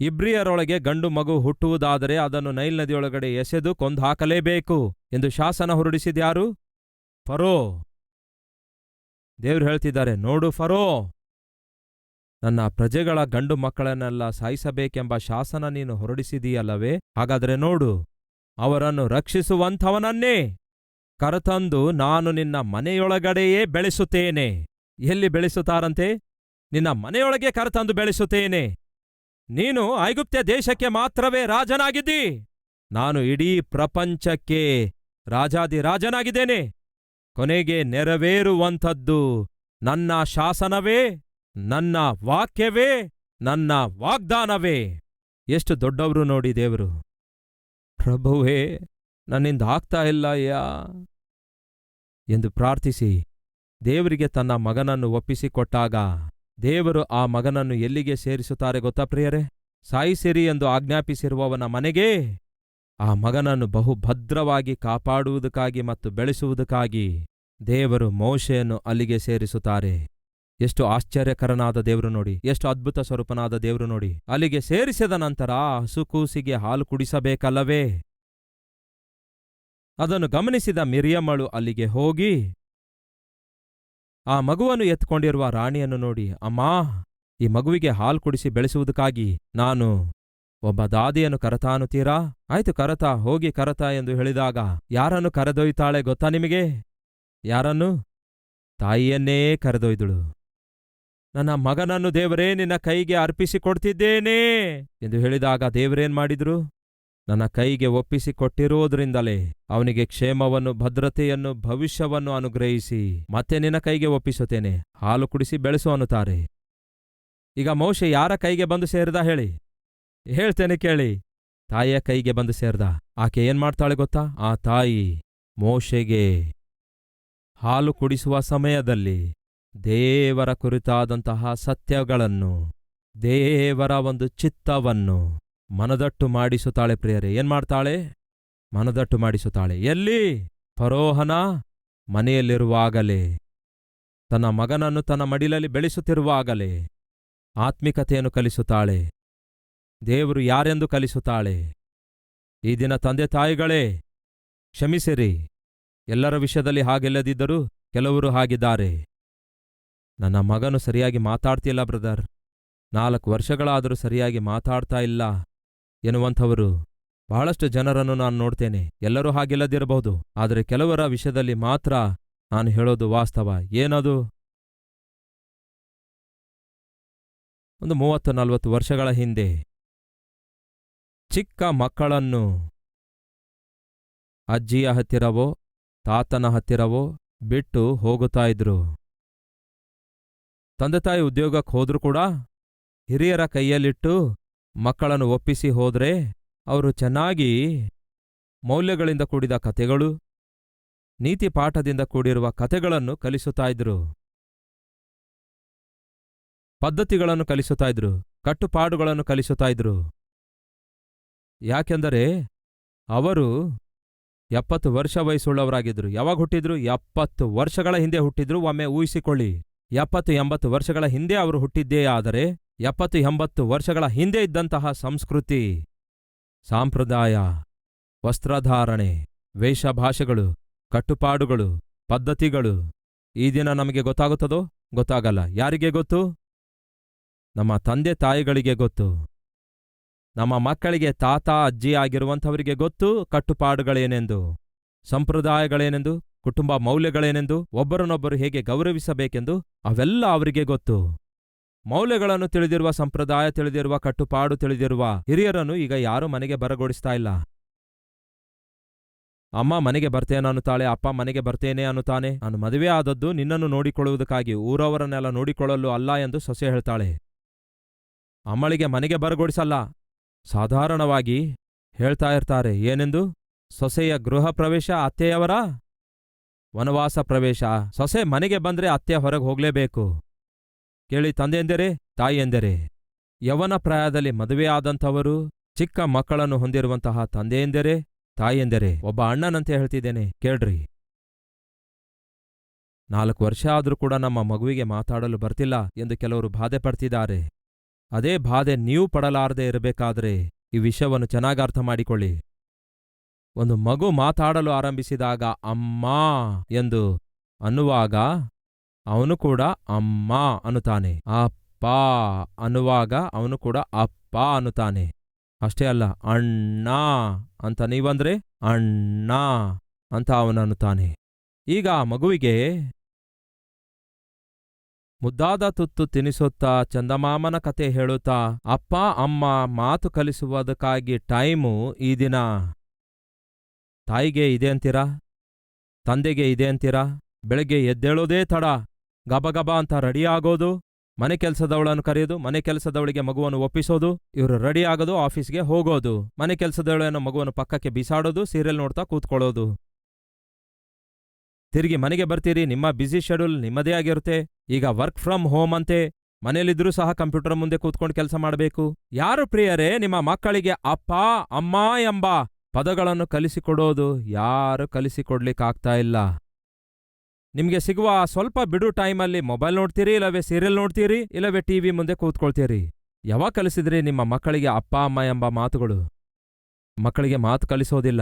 ಇಬ್ರಿಯರೊಳಗೆ ಗಂಡು ಮಗು ಹುಟ್ಟುವುದಾದರೆ ಅದನ್ನು ನೈಲ್ ನದಿಯೊಳಗಡೆ ಎಸೆದು ಕೊಂದು ಹಾಕಲೇಬೇಕು ಎಂದು ಶಾಸನ ಹೊರಡಿಸಿದ್ಯಾರು ಫರೋ. ದೇವ್ರು ಹೇಳ್ತಿದ್ದಾರೆ, ನೋಡು ಫರೋ, ನನ್ನ ಪ್ರಜೆಗಳ ಗಂಡು ಮಕ್ಕಳನ್ನೆಲ್ಲ ಸಾಯಿಸಬೇಕೆಂಬ ಶಾಸನ ನೀನು ಹೊರಡಿಸಿದೀಯಲ್ಲವೇ? ಹಾಗಾದರೆ ನೋಡು, ಅವರನ್ನು ರಕ್ಷಿಸುವಂಥವನನ್ನೇ. ಕರತಂದು ನಾನು ನಿನ್ನ ಮನೆಯೊಳಗಡೆಯೇ ಬೆಳೆಸುತ್ತೇನೆ. ಎಲ್ಲಿ ಬೆಳೆಸುತ್ತಾರಂತೆ? ನಿನ್ನ ಮನೆಯೊಳಗೆ ಕರತಂದು ಬೆಳೆಸುತ್ತೇನೆ. ನೀನು ಐಗುಪ್ತ್ಯ ದೇಶಕ್ಕೆ ಮಾತ್ರವೇ ರಾಜನಾಗಿದ್ದಿ? ನಾನು ಇಡೀ ಪ್ರಪಂಚಕ್ಕೆ ರಾಜಾದಿ ರಾಜನಾಗಿದ್ದೇನೆ ಕೊನೆಗೆ ನೆರವೇರುವಂಥದ್ದು ನನ್ನ ಶಾಸನವೇ, ನನ್ನ ವಾಕ್ಯವೇ, ನನ್ನ ವಾಗ್ದಾನವೇ. ಎಷ್ಟು ದೊಡ್ಡವರು ನೋಡಿ ದೇವರು. ಪ್ರಭುವೇ, ನನ್ನಿಂದ ಆಗ್ತಾ ಇಲ್ಲ ಯಾ ಎಂದು ಪ್ರಾರ್ಥಿಸಿ ದೇವರಿಗೆ ತನ್ನ ಮಗನನ್ನು ಒಪ್ಪಿಸಿಕೊಟ್ಟಾಗ ದೇವರು ಆ ಮಗನನ್ನು ಎಲ್ಲಿಗೆ ಸೇರಿಸುತ್ತಾರೆ ಗೊತ್ತಾ ಪ್ರಿಯರೇ? ಸಾಯಿಸಿರಿ ಎಂದು ಆಜ್ಞಾಪಿಸಿರುವವನ ಮನೆಗೆ? ಆ ಮಗನನ್ನು ಬಹು ಭದ್ರವಾಗಿ ಕಾಪಾಡುವುದಕ್ಕಾಗಿ ಮತ್ತು ಬೆಳೆಸುವುದಕ್ಕಾಗಿ ದೇವರು ಮೋಶೆಯನ್ನು ಅಲ್ಲಿಗೆ ಸೇರಿಸುತ್ತಾರೆ. ಎಷ್ಟು ಆಶ್ಚರ್ಯಕರನಾದ ದೇವರು ನೋಡಿ, ಎಷ್ಟು ಅದ್ಭುತ ಸ್ವರೂಪನಾದ ದೇವರು ನೋಡಿ. ಅಲ್ಲಿಗೆ ಸೇರಿಸಿದ ನಂತರ ಹಸುಕೂಸಿಗೆ ಹಾಲು ಕುಡಿಸಬೇಕಲ್ಲವೇ? ಅದನ್ನು ಗಮನಿಸಿದ ಮಿರಿಯಮ್ಮಳು ಅಲ್ಲಿಗೆ ಹೋಗಿ ಆ ಮಗುವನ್ನು ಎತ್ಕೊಂಡಿರುವ ರಾಣಿಯನ್ನು ನೋಡಿ, ಅಮ್ಮಾ, ಈ ಮಗುವಿಗೆ ಹಾಲು ಕುಡಿಸಿ ಬೆಳೆಸುವುದಕ್ಕಾಗಿ ನಾನು ಒಬ್ಬ ದಾದಿಯನ್ನು ಕರತಾನುತ್ತೀರಾ? ಆಯ್ತು ಕರತ, ಹೋಗಿ ಕರತ ಎಂದು ಹೇಳಿದಾಗ, ಯಾರನ್ನು ಕರೆದೊಯ್ತಾಳೆ ಗೊತ್ತಾ ನಿಮಗೆ? ಯಾರನ್ನು? ತಾಯಿಯನ್ನೇ ಕರೆದೊಯ್ದಳು. ನನ್ನ ಮಗನನ್ನು ದೇವರೇ ನಿನ್ನ ಕೈಗೆ ಅರ್ಪಿಸಿಕೊಡ್ತಿದ್ದೇನೆ ಎಂದು ಹೇಳಿದಾಗ ದೇವರೇನ್ ಮಾಡಿದ್ರು? ನನ್ನ ಕೈಗೆ ಒಪ್ಪಿಸಿಕೊಟ್ಟಿರುವುದರಿಂದಲೇ ಅವನಿಗೆ ಕ್ಷೇಮವನ್ನು, ಭದ್ರತೆಯನ್ನು, ಭವಿಷ್ಯವನ್ನು ಅನುಗ್ರಹಿಸಿ ಮತ್ತೆ ನಿನ್ನ ಕೈಗೆ ಒಪ್ಪಿಸುತ್ತೇನೆ. ಹಾಲು ಕುಡಿಸಿ ಬೆಳೆಸು ಅನ್ನುತ್ತಾರೆ. ಈಗ ಮೋಶೆ ಯಾರ ಕೈಗೆ ಬಂದು ಸೇರಿದ ಹೇಳಿ? ಹೇಳ್ತೇನೆ ಕೇಳಿ. ತಾಯಿಯ ಕೈಗೆ ಬಂದು ಸೇರ್ದ. ಆಕೆ ಏನ್ ಮಾಡ್ತಾಳೆ ಗೊತ್ತಾ? ಆ ತಾಯಿ ಮೋಶೆಗೆ ಹಾಲು ಕುಡಿಸುವ ಸಮಯದಲ್ಲಿ ದೇವರ ಕುರಿತಾದಂತಹ ಸತ್ಯಗಳನ್ನು, ದೇವರ ಒಂದು ಚಿತ್ತವನ್ನು ಮನದಟ್ಟು ಮಾಡಿಸುತ್ತಾಳೆ ಪ್ರಿಯರೇ. ಏನ್ ಮಾಡ್ತಾಳೆ? ಮನದಟ್ಟು ಮಾಡಿಸುತ್ತಾಳೆ. ಎಲ್ಲಿ? ಫರೋಹನ ಮನೆಯಲ್ಲಿರುವಾಗಲೇ. ತನ್ನ ಮಗನನ್ನು ತನ್ನ ಮಡಿಲಲ್ಲಿ ಬೆಳೆಸುತ್ತಿರುವಾಗಲೇ. ಆತ್ಮಿಕತೆಯನ್ನು ಕಲಿಸುತ್ತಾಳೆ. ದೇವರು ಯಾರೆಂದು ಕಲಿಸುತ್ತಾಳೆ? ಈ ದಿನ ತಂದೆ ತಾಯಿಗಳೇ, ಕ್ಷಮಿಸಿರಿ. ಎಲ್ಲರ ವಿಷಯದಲ್ಲಿ ಹಾಗೆಲ್ಲದಿದ್ದರೂ ಕೆಲವರು ಹಾಗಿದ್ದಾರೆ. ನನ್ನ ಮಗನು ಸರಿಯಾಗಿ ಮಾತಾಡ್ತಿಲ್ಲ ಬ್ರದರ್. ನಾಲ್ಕು ವರ್ಷಗಳಾದರೂ ಸರಿಯಾಗಿ ಮಾತಾಡ್ತಾ ಇಲ್ಲ. ಎನ್ನುವಂಥವರು. ಬಹಳಷ್ಟು ಜನರನ್ನು ನಾನು ನೋಡ್ತೇನೆ. ಎಲ್ಲರೂ ಹಾಗಿಲ್ಲದಿರಬಹುದು. ಆದರೆ ಕೆಲವರ ವಿಷಯದಲ್ಲಿ ಮಾತ್ರ ನಾನು ಹೇಳೋದು ವಾಸ್ತವ. ಏನದು? ಒಂದು ಮೂವತ್ತು ನಲವತ್ತು ವರ್ಷಗಳ ಹಿಂದೆ ಚಿಕ್ಕ ಮಕ್ಕಳನ್ನು ಅಜ್ಜಿಯ ಹತ್ತಿರವೋ, ತಾತನ ಹತ್ತಿರವೋ ಬಿಟ್ಟು ಹೋಗುತ್ತಾ ಇದ್ರು. ತಂದೆ ತಾಯಿ ಉದ್ಯೋಗಕ್ಕೆ ಹೋದ್ರೂ ಕೂಡ ಹಿರಿಯರ ಕೈಯಲ್ಲಿಟ್ಟು ಮಕ್ಕಳನ್ನು ಒಪ್ಪಿಸಿ ಹೋದ್ರೆ ಅವರು ಚೆನ್ನಾಗಿ ಮೌಲ್ಯಗಳಿಂದ ಕೂಡಿದ ಕಥೆಗಳು, ನೀತಿ ಪಾಠದಿಂದ ಕೂಡಿರುವ ಕಥೆಗಳನ್ನು ಕಲಿಸುತ್ತಾ ಇದ್ರು. ಪದ್ಧತಿಗಳನ್ನು ಕಲಿಸುತ್ತಾ ಇದ್ರು, ಕಟ್ಟುಪಾಡುಗಳನ್ನು ಕಲಿಸುತ್ತಾ ಇದ್ರು. ಯಾಕೆಂದರೆ ಅವರು ಎಪ್ಪತ್ತು ವರ್ಷ ವಯಸ್ಸುಳ್ಳವರಾಗಿದ್ರು. ಯಾವಾಗ ಹುಟ್ಟಿದ್ರು? ಎಪ್ಪತ್ತು ವರ್ಷಗಳ ಹಿಂದೆ ಹುಟ್ಟಿದ್ರು. ಒಮ್ಮೆ ಊಹಿಸಿಕೊಳ್ಳಿ. ಎಪ್ಪತ್ತು ಎಂಬತ್ತು ವರ್ಷಗಳ ಹಿಂದೆ ಅವರು ಹುಟ್ಟಿದ್ದೇ ಆದರೆ ಎಪ್ಪತ್ತು ಎಂಬತ್ತು ವರ್ಷಗಳ ಹಿಂದೆ ಇದ್ದಂತಹ ಸಂಸ್ಕೃತಿ, ಸಾಂಪ್ರದಾಯ, ವಸ್ತ್ರಧಾರಣೆ, ವೇಷಭಾಷೆಗಳು, ಕಟ್ಟುಪಾಡುಗಳು, ಪದ್ಧತಿಗಳು ಈ ದಿನ ನಮಗೆ ಗೊತ್ತಾಗುತ್ತದೋ? ಗೊತ್ತಾಗಲ್ಲ. ಯಾರಿಗೆ ಗೊತ್ತು? ನಮ್ಮ ತಂದೆ ತಾಯಿಗಳಿಗೆ ಗೊತ್ತು. ನಮ್ಮ ಮಕ್ಕಳಿಗೆ ತಾತ, ಅಜ್ಜಿ ಆಗಿರುವಂಥವರಿಗೆ ಗೊತ್ತು ಕಟ್ಟುಪಾಡುಗಳೇನೆಂದು, ಸಂಪ್ರದಾಯಗಳೇನೆಂದು, ಕುಟುಂಬ ಮೌಲ್ಯಗಳೇನೆಂದು, ಒಬ್ಬರನ್ನೊಬ್ಬರು ಹೇಗೆ ಗೌರವಿಸಬೇಕೆಂದು ಅವೆಲ್ಲ ಅವರಿಗೆ ಗೊತ್ತು. ಮೌಲ್ಯಗಳನ್ನು ತಿಳಿದಿರುವ ಸಂಪ್ರದಾಯ, ತಿಳಿದಿರುವ ಕಟ್ಟುಪಾಡು, ತಿಳಿದಿರುವ ಹಿರಿಯರನ್ನು ಈಗ ಯಾರೂ ಮನೆಗೆ ಬರಗೊಡಿಸ್ತಾ ಇಲ್ಲ. ಅಮ್ಮ ಮನೆಗೆ ಬರ್ತೇನೆ ಅನ್ನುತ್ತಾಳೆ, ಅಪ್ಪ ಮನೆಗೆ ಬರ್ತೇನೆ ಅನ್ನುತ್ತಾನೆ. ನಾನು ಮದುವೆ ಆದದ್ದು ನಿನ್ನನ್ನು ನೋಡಿಕೊಳ್ಳುವುದಕ್ಕಾಗಿ, ಊರವರನ್ನೆಲ್ಲ ನೋಡಿಕೊಳ್ಳಲು ಅಲ್ಲ ಎಂದು ಸೊಸೆ ಹೇಳ್ತಾಳೆ. ಅಮ್ಮಳಿಗೆ ಮನೆಗೆ ಬರಗೊಡಿಸಲ್ಲ. ಸಾಧಾರಣವಾಗಿ ಹೇಳ್ತಾ ಇರ್ತಾರೆ, ಏನೆಂದು? ಸೊಸೆಯ ಗೃಹ ಪ್ರವೇಶ ಅತ್ತೆಯವರ? ವನವಾಸ ಪ್ರವೇಶ. ಸೊಸೆ ಮನೆಗೆ ಬಂದ್ರೆ ಅತ್ತೆ ಹೊರಗೆ ಹೋಗ್ಲೇಬೇಕು. ಕೇಳಿ ತಂದೆಯೆಂದರೆ, ತಾಯಿಯೆಂದರೆ, ಯವನ ಪ್ರಾಯದಲ್ಲಿ ಮದುವೆಯಾದಂಥವರು ಚಿಕ್ಕ ಮಕ್ಕಳನ್ನು ಹೊಂದಿರುವಂತಹ ತಂದೆಯೆಂದರೆ, ತಾಯಿಯೆಂದರೆ, ಒಬ್ಬ ಅಣ್ಣನಂತೆ ಹೇಳ್ತಿದ್ದೇನೆ, ಕೇಳ್ರಿ. ನಾಲ್ಕು ವರ್ಷ ಆದರೂ ಕೂಡ ನಮ್ಮ ಮಗುವಿಗೆ ಮಾತಾಡಲು ಬರ್ತಿಲ್ಲ ಎಂದು ಕೆಲವರು ಬಾಧೆ ಪಡ್ತಿದ್ದಾರೆ. ಅದೇ ಬಾಧೆ ನೀವು ಪಡಲಾರದೆ ಇರಬೇಕಾದ್ರೆ ಈ ವಿಷಯವನ್ನು ಚೆನ್ನಾಗಿ ಅರ್ಥ ಮಾಡಿಕೊಳ್ಳಿ. ಒಂದು ಮಗು ಮಾತಾಡಲು ಆರಂಭಿಸಿದಾಗ, ಅಮ್ಮಾ ಎಂದು ಅನ್ನುವಾಗ ಅವನು ಕೂಡ ಅಮ್ಮ ಅನ್ನುತ್ತಾನೆ. ಅಪ್ಪ ಅನ್ನುವಾಗ ಅವನು ಕೂಡ ಅಪ್ಪ ಅನ್ನುತ್ತಾನೆ. ಅಷ್ಟೇ ಅಲ್ಲ, ಅಣ್ಣ ಅಂತ ನೀವಂದ್ರೆ ಅಣ್ಣ ಅಂತ ಅವನನ್ನುತ್ತಾನೆ ಈಗ ಮಗುವಿಗೆ ಮುದ್ದಾದ ತುತ್ತು ತಿನಿಸುತ್ತಾ ಚಂದಮಾಮನ ಕತೆ ಹೇಳುತ್ತಾ, ಅಪ್ಪ, ಅಮ್ಮ ಮಾತು ಕಲಿಸುವುದಕ್ಕಾಗಿ ಟೈಮು ಈ ದಿನ. ತಾಯಿಗೆ ಇದೆ ಅಂತೀರಾ? ತಂದೆಗೆ ಇದೆ ಅಂತೀರಾ? ಬೆಳಗ್ಗೆ ಎದ್ದೇಳೋದೇ ತಡ. ಗಬಗಬ ಅಂತ ರೆಡಿ ಆಗೋದು, ಮನೆ ಕೆಲಸದವಳನ್ನು ಕರೆಯೋದು, ಮನೆ ಕೆಲಸದವಳಿಗೆ ಮಗುವನ್ನು ಒಪ್ಪಿಸೋದು, ಇವರು ರೆಡಿ ಆಗೋದು ಆಫೀಸ್ಗೆ ಹೋಗೋದು, ಮನೆ ಕೆಲಸದವಳನ್ನು ಮಗುವನ್ನು ಪಕ್ಕಕ್ಕೆ ಬಿಸಾಡೋದು ಸೀರಿಯಲ್ ನೋಡ್ತಾ ಕೂತ್ಕೊಳ್ಳೋದು. ತಿರುಗಿ ಮನೆಗೆ ಬರ್ತೀರಿ, ನಿಮ್ಮ ಬ್ಯುಸಿ ಶೆಡ್ಯೂಲ್ ನಿಮ್ಮದೇ ಆಗಿರುತ್ತೆ, ಈಗ ವರ್ಕ್ ಫ್ರಮ್ ಹೋಮ್ ಅಂತೆ ಮನೇಲಿದ್ರೂ ಸಹ ಕಂಪ್ಯೂಟರ್ ಮುಂದೆ ಕೂತ್ಕೊಂಡು ಕೆಲಸ ಮಾಡಬೇಕು. ಯಾರು ಪ್ರಿಯರೇ, ನಿಮ್ಮ ಮಕ್ಕಳಿಗೆ ಅಪ್ಪ, ಅಮ್ಮ ಎಂಬ ಪದಗಳನ್ನು ಕಲಿಸಿಕೊಡೋದು, ಯಾರು ಕಲಿಸಿಕೊಡ್ಲಿಕ್ಕಾಗ್ತಾ ಇಲ್ಲ. ನಿಮ್ಗೆ ಸಿಗುವ ಆ ಸ್ವಲ್ಪ ಬಿಡು ಟೈಮಲ್ಲಿ ಮೊಬೈಲ್ ನೋಡ್ತೀರಿ, ಇಲ್ಲವೇ ಸೀರಿಯಲ್ ನೋಡ್ತೀರಿ, ಇಲ್ಲವೇ ಟಿವಿ ಮುಂದೆ ಕೂತ್ಕೊಳ್ತೀರಿ. ಯಾವಾಗ ಕಲಿಸಿದ್ರಿ ನಿಮ್ಮ ಮಕ್ಕಳಿಗೆ ಅಪ್ಪ, ಅಮ್ಮ ಎಂಬ ಮಾತುಗಳು? ಮಕ್ಕಳಿಗೆ ಮಾತು ಕಲಿಸೋದಿಲ್ಲ.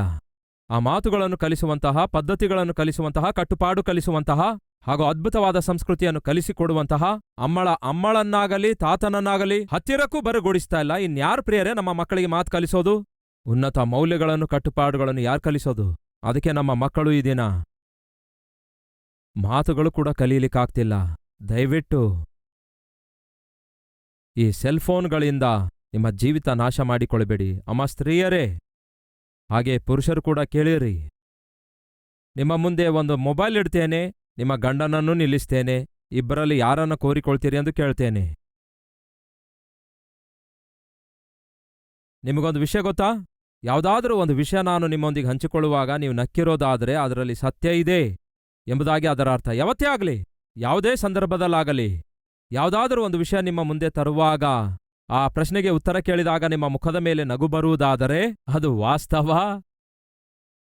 ಆ ಮಾತುಗಳನ್ನು ಕಲಿಸುವಂತಹ, ಪದ್ಧತಿಗಳನ್ನು ಕಲಿಸುವಂತಹ, ಕಟ್ಟುಪಾಡು ಕಲಿಸುವಂತಹ, ಹಾಗೂ ಅದ್ಭುತವಾದ ಸಂಸ್ಕೃತಿಯನ್ನು ಕಲಿಸಿಕೊಡುವಂತಹ, ಅಮ್ಮಳ ಅಮ್ಮಳನ್ನಾಗಲಿ, ತಾತನನ್ನಾಗಲಿ ಹತ್ತಿರಕ್ಕೂ ಬರಗೊಡಿಸ್ತಾ ಇಲ್ಲ. ಇನ್ಯಾರು ಪ್ರಿಯರೇ, ನಮ್ಮ ಮಕ್ಕಳಿಗೆ ಮಾತು ಕಲಿಸೋದು? ಉನ್ನತ ಮೌಲ್ಯಗಳನ್ನು, ಕಟ್ಟುಪಾಡುಗಳನ್ನು ಯಾರು ಕಲಿಸೋದು? ಅದಕ್ಕೆ ನಮ್ಮ ಮಕ್ಕಳು ಈ ದಿನ ಮಾತುಗಳು ಕೂಡ ಕಲೀಲಿಕ್ಕಾಗ್ತಿಲ್ಲ. ದಯವಿಟ್ಟು ಈ ಸೆಲ್ಫೋನ್ಗಳಿಂದ ನಿಮ್ಮ ಜೀವಿತ ನಾಶ ಮಾಡಿಕೊಳ್ಳಬೇಡಿ. ಅಮ್ಮ ಸ್ತ್ರೀಯರೇ, ಹಾಗೆ ಪುರುಷರು ಕೂಡ ಕೇಳಿರಿ. ನಿಮ್ಮ ಮುಂದೆ ಒಂದು ಮೊಬೈಲ್ ಇಡ್ತೇನೆ, ನಿಮ್ಮ ಗಂಡನನ್ನು ನಿಲ್ಲಿಸ್ತೇನೆ, ಇಬ್ಬರಲ್ಲಿ ಯಾರನ್ನ ಕೋರಿಕೊಳ್ತೀರಿ ಎಂದು ಕೇಳ್ತೇನೆ. ನಿಮಗೊಂದು ವಿಷಯ ಗೊತ್ತಾ? ಯಾವುದಾದ್ರೂ ಒಂದು ವಿಷಯ ನಾನು ನಿಮ್ಮೊಂದಿಗೆ ಹಂಚಿಕೊಳ್ಳುವಾಗ ನೀವು ನಕ್ಕಿರೋದಾದರೆ ಅದರಲ್ಲಿ ಸತ್ಯ ಇದೆ. ಎಂಬುದಾಗಿ ಅದರ ಅರ್ಥ. ಯಾವತ್ತೇ ಆಗಲಿ, ಯಾವುದೇ ಸಂದರ್ಭದಲ್ಲಾಗಲಿ, ಯಾವುದಾದರೂ ಒಂದು ವಿಷಯ ನಿಮ್ಮ ಮುಂದೆ ತರುವಾಗ ಆ ಪ್ರಶ್ನೆಗೆ ಉತ್ತರ ಕೇಳಿದಾಗ ನಿಮ್ಮ ಮುಖದ ಮೇಲೆ ನಗು ಬರುವುದಾದರೆ ಅದು ವಾಸ್ತವ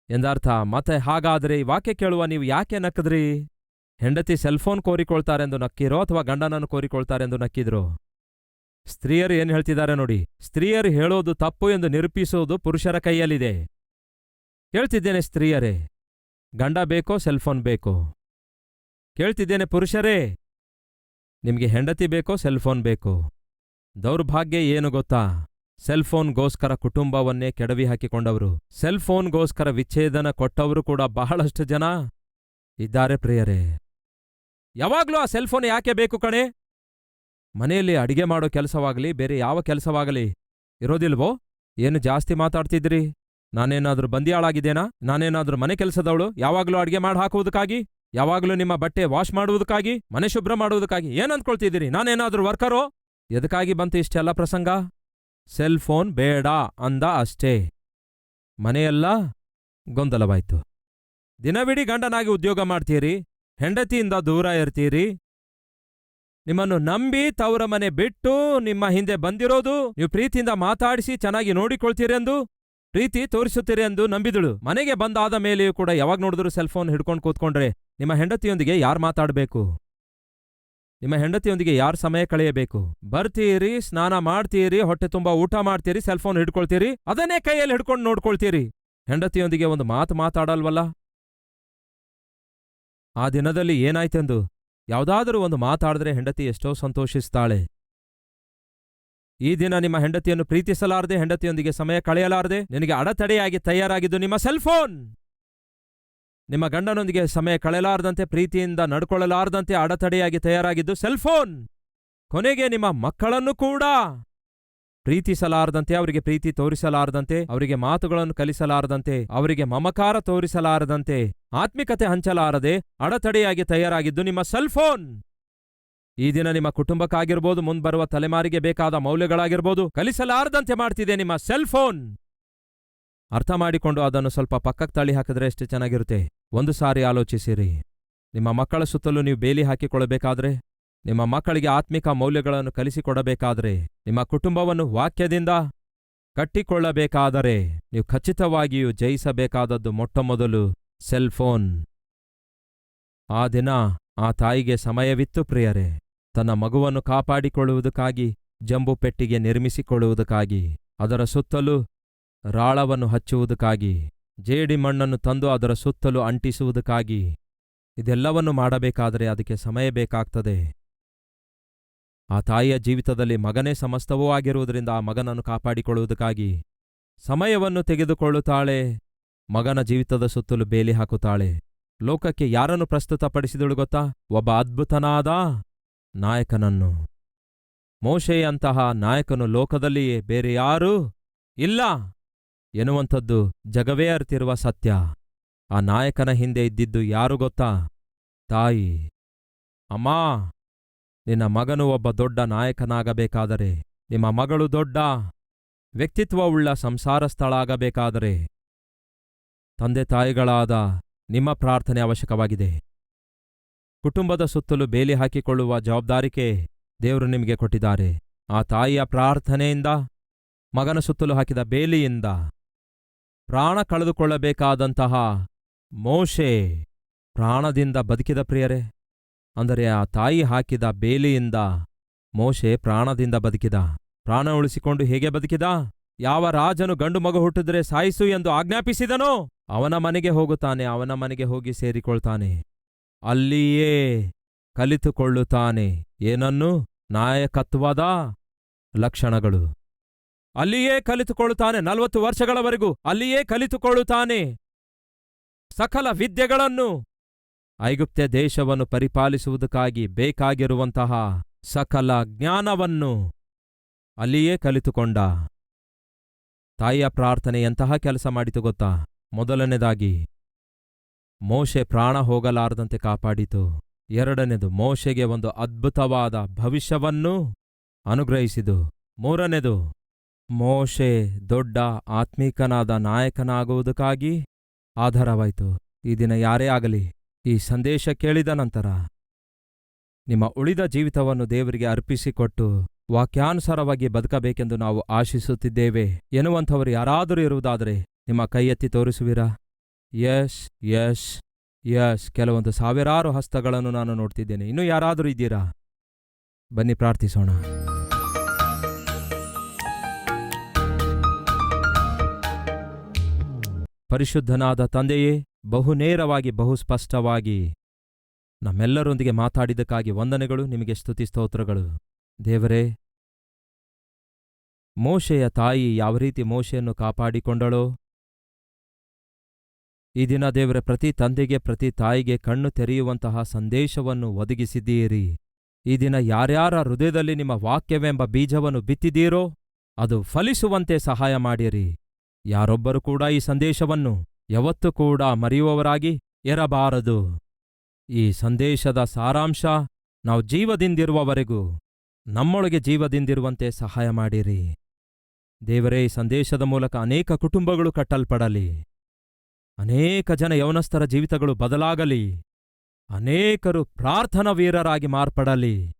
ಎಂದರ್ಥ. ಮತ್ತೆ ಹಾಗಾದರೆ ಈ ವಾಕ್ಯ ಕೇಳುವ ನೀವು ಯಾಕೆ ನಕ್ಕದ್ರಿ? ಹೆಂಡತಿ ಸೆಲ್ಫೋನ್ ಕೋರಿಕೊಳ್ತಾರೆಂದು ನಕ್ಕಿರೋ ಅಥವಾ ಗಂಡನನ್ನು ಕೋರಿಕೊಳ್ತಾರೆಂದು ನಕ್ಕಿದ್ರು? ಸ್ತ್ರೀಯರು ಏನು ಹೇಳ್ತಿದ್ದಾರೆ ನೋಡಿ. ಸ್ತ್ರೀಯರು ಹೇಳೋದು ತಪ್ಪು ಎಂದು ನಿರೂಪಿಸುವುದು ಪುರುಷರ ಕೈಯಲ್ಲಿದೆ. ಹೇಳ್ತಿದ್ದೇನೆ ಸ್ತ್ರೀಯರೇ ಗಂಡ ಬೇಕೋ ಸೆಲ್ಫೋನ್ ಬೇಕೋ? ಕೇಳ್ತಿದ್ದೇನೆ ಪುರುಷರೇ. ನಿಮಗೆ ಹೆಂಡತಿ ಬೇಕೋ ಸೆಲ್ಫೋನ್ ಬೇಕೋ? ದೌರ್ಭಾಗ್ಯ ಏನು ಗೊತ್ತಾ? ಸೆಲ್ಫೋನ್ಗೋಸ್ಕರ ಕುಟುಂಬವನ್ನೇ ಕೆಡವಿ ಹಾಕಿಕೊಂಡವರು. ಸೆಲ್ಫೋನ್ಗೋಸ್ಕರ ವಿಚ್ಛೇದನ ಕೊಟ್ಟವರು ಕೂಡ ಬಹಳಷ್ಟು ಜನ. ಇದ್ದಾರೆ ಪ್ರಿಯರೇ. ಯಾವಾಗ್ಲೂ ಆ ಸೆಲ್ಫೋನ್ ಯಾಕೆ ಬೇಕು ಕಣೆ? ಮನೆಯಲ್ಲಿ ಅಡಿಗೆ ಮಾಡೋ ಕೆಲಸವಾಗಲಿ, ಬೇರೆ ಯಾವ ಕೆಲಸವಾಗಲಿ, ಇರೋದಿಲ್ವೋ? ಏನು ಜಾಸ್ತಿ ಮಾತಾಡ್ತಿದ್ರಿ ನಾನೇನಾದ್ರೂ ಬಂದಿಯಾಳಾಗಿದ್ದೇನಾ? ನಾನೇನಾದ್ರೂ ಮನೆ ಕೆಲಸದವಳು? ಯಾವಾಗ್ಲೂ ಅಡಿಗೆ ಮಾಡಿ ಹಾಕುವುದಕ್ಕಾಗಿ? ಯಾವಾಗ್ಲೂ ನಿಮ್ಮ ಬಟ್ಟೆ ವಾಶ್ ಮಾಡುವುದಕ್ಕಾಗಿ? ಮನೆ ಶುಭ್ರ ಮಾಡುವುದಕ್ಕಾಗಿ? ಏನಂದ್ಕೊಳ್ತಿದ್ದೀರಿ ನಾನೇನಾದ್ರೂ ವರ್ಕರೋ? ಎದಕ್ಕಾಗಿ ಬಂತು ಇಷ್ಟೆಲ್ಲ ಪ್ರಸಂಗ? ಸೆಲ್ ಫೋನ್ ಬೇಡ ಅಂದ ಅಷ್ಟೇ. ಮನೆಯೆಲ್ಲ ಗೊಂದಲವಾಯ್ತು. ದಿನವಿಡೀ ಗಂಡನಾಗಿ ಉದ್ಯೋಗ ಮಾಡ್ತೀರಿ? ಹೆಂಡತಿಯಿಂದ ದೂರ ಇರ್ತೀರಿ? ನಿಮ್ಮನ್ನು ನಂಬಿ ತವರ ಮನೆ ಬಿಟ್ಟು ನಿಮ್ಮ ಹಿಂದೆ ಬಂದಿರೋದು? ನೀವು ಪ್ರೀತಿಯಿಂದ ಮಾತಾಡಿಸಿ ಚೆನ್ನಾಗಿ ನೋಡಿಕೊಳ್ತೀರೆಂದು? ಪ್ರೀತಿ ತೋರಿಸುತ್ತೀರಿ ಎಂದು ನಂಬಿದಳು. ಮನೆಗೆ ಬಂದಾದ ಮೇಲೆಯೂ ಕೂಡ ಯಾವಾಗ ನೋಡಿದ್ರು ಸೆಲ್ ಫೋನ್ ಹಿಡ್ಕೊಂಡು ಕೂತ್ಕೊಂಡ್ರೆ ನಿಮ್ಮ ಹೆಂಡತಿಯೊಂದಿಗೆ ಯಾರು ಮಾತಾಡಬೇಕು? ನಿಮ್ಮ ಹೆಂಡತಿಯೊಂದಿಗೆ ಯಾರು ಸಮಯ ಕಳೆಯಬೇಕು? ಬರ್ತೀರಿ, ಸ್ನಾನ ಮಾಡ್ತೀರಿ, ಹೊಟ್ಟೆ ತುಂಬಾ ಊಟ ಮಾಡ್ತೀರಿ ಸೆಲ್ ಫೋನ್ ಹಿಡ್ಕೊಳ್ತೀರಿ, ಅದನ್ನೇ ಕೈಯಲ್ಲಿ ಹಿಡ್ಕೊಂಡು ನೋಡ್ಕೊಳ್ತೀರಿ. ಹೆಂಡತಿಯೊಂದಿಗೆ ಒಂದು ಮಾತು ಮಾತಾಡಲ್ವಲ್ಲ? ಆ ದಿನದಲ್ಲಿ ಏನಾಯ್ತೆಂದು? ಯಾವುದಾದರೂ ಒಂದು ಮಾತಾಡಿದ್ರೆ ಹೆಂಡತಿ ಎಷ್ಟೋ ಸಂತೋಷಿಸ್ತಾಳೆ. ಈ ದಿನ ನಿಮ್ಮ ಹೆಂಡತಿಯನ್ನು ಪ್ರೀತಿಸಲಾರದೆ, ಹೆಂಡತಿಯೊಂದಿಗೆ ಸಮಯ ಕಳೆಯಲಾರದೆ, ನಿನಗೆ ಅಡತಡೆಯಾಗಿ ತಯಾರಾಗಿದ್ದು ನಿಮ್ಮ ಸೆಲ್ಫೋನ್ ನಿಮ್ಮ ಗಂಡನೊಂದಿಗೆ ಸಮಯ ಕಳೆಯಲಾರದಂತೆ, ಪ್ರೀತಿಯಿಂದ ನಡ್ಕೊಳ್ಳಲಾರದಂತೆ ಅಡತಡೆಯಾಗಿ ತಯಾರಾಗಿದ್ದು ಸೆಲ್ಫೋನ್ ಕೊನೆಗೆ ನಿಮ್ಮ ಮಕ್ಕಳನ್ನು ಕೂಡ ಪ್ರೀತಿಸಲಾರದಂತೆ, ಅವರಿಗೆ ಪ್ರೀತಿ ತೋರಿಸಲಾರದಂತೆ, ಅವರಿಗೆ ಮಾತುಗಳನ್ನು ಕಲಿಸಲಾರದಂತೆ, ಅವರಿಗೆ ಮಮಕಾರ ತೋರಿಸಲಾರದಂತೆ, ಆತ್ಮಿಕತೆ ಹಂಚಲಾರದೆ ಅಡತಡೆಯಾಗಿ ತಯಾರಾಗಿದ್ದು ನಿಮ್ಮ ಸೆಲ್ ಫೋನ್ ಈ ದಿನ ನಿಮ್ಮ ಕುಟುಂಬಕ್ಕಾಗಿರ್ಬೋದು ಮುಂದ್ಬರುವ ತಲೆಮಾರಿಗೆ ಬೇಕಾದ ಮೌಲ್ಯಗಳಾಗಿರ್ಬೋದು, ಕಲಿಸಲಾರದಂತೆ ಮಾಡ್ತಿದೆ ನಿಮ್ಮ ಸೆಲ್ ಫೋನ್ ಅರ್ಥ ಮಾಡಿಕೊಂಡು ಅದನ್ನು ಸ್ವಲ್ಪ ಪಕ್ಕಕ್ಕೆ ತಳ್ಳಿ ಹಾಕಿದ್ರೆ ಎಷ್ಟು ಚೆನ್ನಾಗಿರುತ್ತೆ. ಒಂದು ಸಾರಿ ಆಲೋಚಿಸಿರಿ. ನಿಮ್ಮ ಮಕ್ಕಳ ಸುತ್ತಲೂ ನೀವು ಬೇಲಿ ಹಾಕಿಕೊಳ್ಳಬೇಕಾದ್ರೆ, ನಿಮ್ಮ ಮಕ್ಕಳಿಗೆ ಆತ್ಮಿಕ ಮೌಲ್ಯಗಳನ್ನು ಕಲಿಸಿಕೊಡಬೇಕಾದ್ರೆ, ನಿಮ್ಮ ಕುಟುಂಬವನ್ನು ವಾಕ್ಯದಿಂದ ಕಟ್ಟಿಕೊಳ್ಳಬೇಕಾದರೆ, ನೀವು ಖಚಿತವಾಗಿಯೂ ಜಯಿಸಬೇಕಾದದ್ದು ಮೊಟ್ಟಮೊದಲು ಸೆಲ್ ಫೋನ್ ಆ ದಿನ ಆ ತಾಯಿಗೆ ಸಮಯವಿತ್ತು ಪ್ರಿಯರೇ. ತನ್ನ ಮಗುವನ್ನು ಕಾಪಾಡಿಕೊಳ್ಳುವುದಕ್ಕಾಗಿ, ಜಂಬು ಪೆಟ್ಟಿಗೆ ನಿರ್ಮಿಸಿಕೊಳ್ಳುವುದಕ್ಕಾಗಿ, ಅದರ ಸುತ್ತಲೂ ರಾಳವನ್ನು ಹಚ್ಚುವುದಕ್ಕಾಗಿ, ಜೇಡಿ ಮಣ್ಣನ್ನು ತಂದು ಅದರ ಸುತ್ತಲೂ ಅಂಟಿಸುವುದಕ್ಕಾಗಿ. ಇದೆಲ್ಲವನ್ನು ಮಾಡಬೇಕಾದರೆ ಅದಕ್ಕೆ ಸಮಯ ಬೇಕಾಗ್ತದೆ. ಆ ತಾಯಿಯ ಜೀವಿತದಲ್ಲಿ ಮಗನೇ ಸಮಸ್ತವೂ ಆಗಿರುವುದರಿಂದ ಆ ಮಗನನ್ನು ಕಾಪಾಡಿಕೊಳ್ಳುವುದಕ್ಕಾಗಿ ಸಮಯವನ್ನು ತೆಗೆದುಕೊಳ್ಳುತ್ತಾಳೆ. ಮಗನ ಜೀವಿತದ ಸುತ್ತಲೂ ಬೇಲಿ ಹಾಕುತ್ತಾಳೆ. ಲೋಕಕ್ಕೆ ಯಾರನ್ನು ಪ್ರಸ್ತುತಪಡಿಸಿದಳು ಗೊತ್ತಾ? ಒಬ್ಬ ಅದ್ಭುತನಾದ ನಾಯಕನನ್ನು. ಮೋಶೆಯಂತಹ ನಾಯಕನು ಲೋಕದಲ್ಲಿಯೇ ಬೇರೆ ಯಾರೂ ಇಲ್ಲ ಎನ್ನುವಂಥದ್ದು ಜಗವೇ ಅರಿತಿರುವ ಸತ್ಯ. ಆ ನಾಯಕನ ಹಿಂದೆ ಇದ್ದಿದ್ದು ಯಾರು ಗೊತ್ತಾ? ತಾಯಿ. ಅಮ್ಮಾ, ನಿನ್ನ ಮಗನು ಒಬ್ಬ ದೊಡ್ಡ ನಾಯಕನಾಗಬೇಕಾದರೆ, ನಿಮ್ಮ ಮಗಳು ದೊಡ್ಡ ವ್ಯಕ್ತಿತ್ವವುಳ್ಳ ಸಂಸಾರಸ್ಥಳಾಗಬೇಕಾದರೆ. ತಂದೆ ತಾಯಿಗಳಾದ ನಿಮ್ಮ ಪ್ರಾರ್ಥನೆ ಅವಶ್ಯಕವಾಗಿದೆ. ಕುಟುಂಬದ ಸುತ್ತಲೂ ಬೇಲಿ ಹಾಕಿಕೊಳ್ಳುವ ಜವಾಬ್ದಾರಿಕೆ ದೇವರು ನಿಮಗೆ ಕೊಟ್ಟಿದ್ದಾರೆ. ಆ ತಾಯಿಯ ಪ್ರಾರ್ಥನೆಯಿಂದ, ಮಗನ ಸುತ್ತಲೂ ಹಾಕಿದ ಬೇಲಿಯಿಂದ ಪ್ರಾಣ ಕಳೆದುಕೊಳ್ಳಬೇಕಾದಂತಹ ಮೋಶೆ ಪ್ರಾಣದಿಂದ ಬದುಕಿದ ಪ್ರಿಯರೇ, ಅಂದರೆ ಆ ತಾಯಿ ಹಾಕಿದ ಬೇಲಿಯಿಂದ ಮೋಶೆ ಪ್ರಾಣದಿಂದ ಬದುಕಿದ. ಪ್ರಾಣ ಉಳಿಸಿಕೊಂಡು ಹೇಗೆ ಬದುಕಿದ? ಯಾವ ರಾಜನು ಗಂಡು ಮಗು ಹುಟ್ಟಿದ್ರೆ ಸಾಯಿಸು ಎಂದು ಆಜ್ಞಾಪಿಸಿದನೋ ಅವನ ಮನೆಗೆ ಹೋಗುತ್ತಾನೆ, ಅವನ ಮನೆಗೆ ಹೋಗಿ ಸೇರಿಕೊಳ್ತಾನೆ. ಅಲ್ಲಿಯೇ ಕಲಿತುಕೊಳ್ಳುತ್ತಾನೆ. ಏನನ್ನು? ನಾಯಕತ್ವದ ಲಕ್ಷಣಗಳು. ಅಲ್ಲಿಯೇ ಕಲಿತುಕೊಳ್ಳುತ್ತಾನೆ, ನಲವತ್ತು ವರ್ಷಗಳವರೆಗೂ ಅಲ್ಲಿಯೇ ಕಲಿತುಕೊಳ್ಳುತ್ತಾನೆ. ಸಕಲ ವಿದ್ಯೆಗಳನ್ನು ಐಗುಪ್ತ್ಯ ದೇಶವನ್ನು ಪರಿಪಾಲಿಸುವುದಕ್ಕಾಗಿ ಬೇಕಾಗಿರುವಂತಹ ಸಕಲ ಜ್ಞಾನವನ್ನು ಅಲ್ಲಿಯೇ ಕಲಿತುಕೊಂಡ. ತಾಯಿಯ ಪ್ರಾರ್ಥನೆ ಎಂತಹ ಕೆಲಸ ಮಾಡಿತು ಗೊತ್ತಾ? ಮೊದಲನೇದಾಗಿ ಮೋಶೆ ಪ್ರಾಣ ಹೋಗಲಾರದಂತೆ ಕಾಪಾಡಿತು. ಎರಡನೇದು, ಮೋಶೆಗೆ ಒಂದು ಅದ್ಭುತವಾದ ಭವಿಷ್ಯವನ್ನು ಅನುಗ್ರಹಿಸಿದು ಮೂರನೆಯದು ಮೋಶೆ ದೊಡ್ಡ ಆತ್ಮೀಕನಾದ ನಾಯಕನಾಗುವುದಕ್ಕಾಗಿ ಆಧಾರವಾಯಿತು. ಈ ದಿನ ಯಾರೇ ಆಗಲಿ, ಈ ಸಂದೇಶ ಕೇಳಿದ ನಂತರ ನಿಮ್ಮ ಉಳಿದ ಜೀವಿತವನ್ನು ದೇವರಿಗೆ ಅರ್ಪಿಸಿಕೊಟ್ಟು ವಾಕ್ಯಾನುಸಾರವಾಗಿ ಬದುಕಬೇಕೆಂದು ನಾವು ಆಶಿಸುತ್ತಿದ್ದೇವೆ ಎನ್ನುವಂಥವರು ಯಾರಾದರೂ ಇರುವುದಾದರೆ ನಿಮ್ಮ ಕೈ ಎತ್ತಿ ತೋರಿಸುವಿರಾ? ಯಶ್ ಯಶ್ ಯಶ್ ಕೆಲವೊಂದು ಸಾವಿರಾರು ಹಸ್ತಗಳನ್ನು ನಾನು ನೋಡ್ತಿದ್ದೇನೆ. ಇನ್ನೂ ಯಾರಾದರೂ ಇದ್ದೀರಾ? ಬನ್ನಿ, ಪ್ರಾರ್ಥಿಸೋಣ. ಪರಿಶುದ್ಧನಾದ ತಂದೆಯೇ, ಬಹು ನೇರವಾಗಿ, ಬಹು ಸ್ಪಷ್ಟವಾಗಿ ನಮ್ಮೆಲ್ಲರೊಂದಿಗೆ ಮಾತಾಡಿದ್ದಕ್ಕಾಗಿ ವಂದನೆಗಳು, ನಿಮಗೆ ಸ್ತುತಿ ಸ್ತೋತ್ರಗಳು. ದೇವರೇ, ಮೋಶೆಯ ತಾಯಿ ಯಾವ ರೀತಿ ಮೋಶೆಯನ್ನು ಕಾಪಾಡಿಕೊಂಡಳೋ ಈ ದಿನ ದೇವರ, ಪ್ರತಿ ತಂದೆಗೆ, ಪ್ರತಿ ತಾಯಿಗೆ ಕಣ್ಣು ತೆರೆಯುವಂತಹ ಸಂದೇಶವನ್ನು ಒದಗಿಸಿದ್ದೀರಿ. ಈ ದಿನ ಯಾರ್ಯಾರ ಹೃದಯದಲ್ಲಿ ನಿಮ್ಮ ವಾಕ್ಯವೆಂಬ ಬೀಜವನ್ನು ಬಿತ್ತಿದ್ದೀರೋ, ಅದು ಫಲಿಸುವಂತೆ ಸಹಾಯ ಮಾಡಿರಿ. ಯಾರೊಬ್ಬರು ಕೂಡ ಈ ಸಂದೇಶವನ್ನು ಯಾವತ್ತೂ ಕೂಡ ಮರೆಯುವವರಾಗಿ ಇರಬಾರದು. ಈ ಸಂದೇಶದ ಸಾರಾಂಶ ನಾವು ಜೀವದಿಂದಿರುವವರೆಗೂ ನಮ್ಮೊಳಗೆ ಜೀವದಿಂದಿರುವಂತೆ ಸಹಾಯ ಮಾಡಿರಿ. ದೇವರೇ, ಈ ಸಂದೇಶದ ಮೂಲಕ ಅನೇಕ ಕುಟುಂಬಗಳು ಕಟ್ಟಲ್ಪಡಲಿ. ಅನೇಕ ಜನ ಯೌನಸ್ಥರ ಜೀವಿತಗಳು ಬದಲಾಗಲಿ, ಅನೇಕರು ಪ್ರಾರ್ಥನಾ ವೀರರಾಗಿ ಮಾರ್ಪಡಲಿ.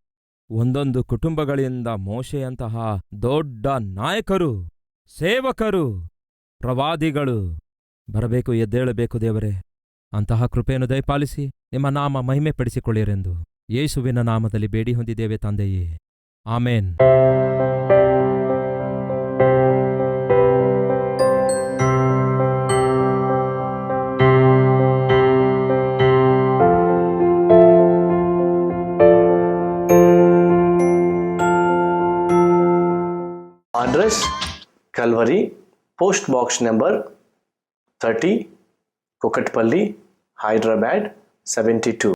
ಒಂದೊಂದು ಕುಟುಂಬಗಳಿಂದ ಮೋಶೆಯಂತಹ ದೊಡ್ಡ ನಾಯಕರು, ಸೇವಕರು, ಪ್ರವಾದಿಗಳು, ಬರಬೇಕು ಎದ್ದೇಳಬೇಕು ದೇವರೇ, ಅಂತಹ ಕೃಪೆಯನ್ನು ದಯಪಾಲಿಸಿ, ನಿಮ್ಮ ನಾಮ ಮಹಿಮೆಪಡಿಸಿಕೊಳ್ಳಿರೆಂದು. ಯೇಸುವಿನ ನಾಮದಲ್ಲಿ ಬೇಡಿ ಹೊಂದಿದ್ದೇವೆ ತಂದೆಯೇ. Amen. Address Calvary post box number thirty Kukatpally Hyderabad seventy two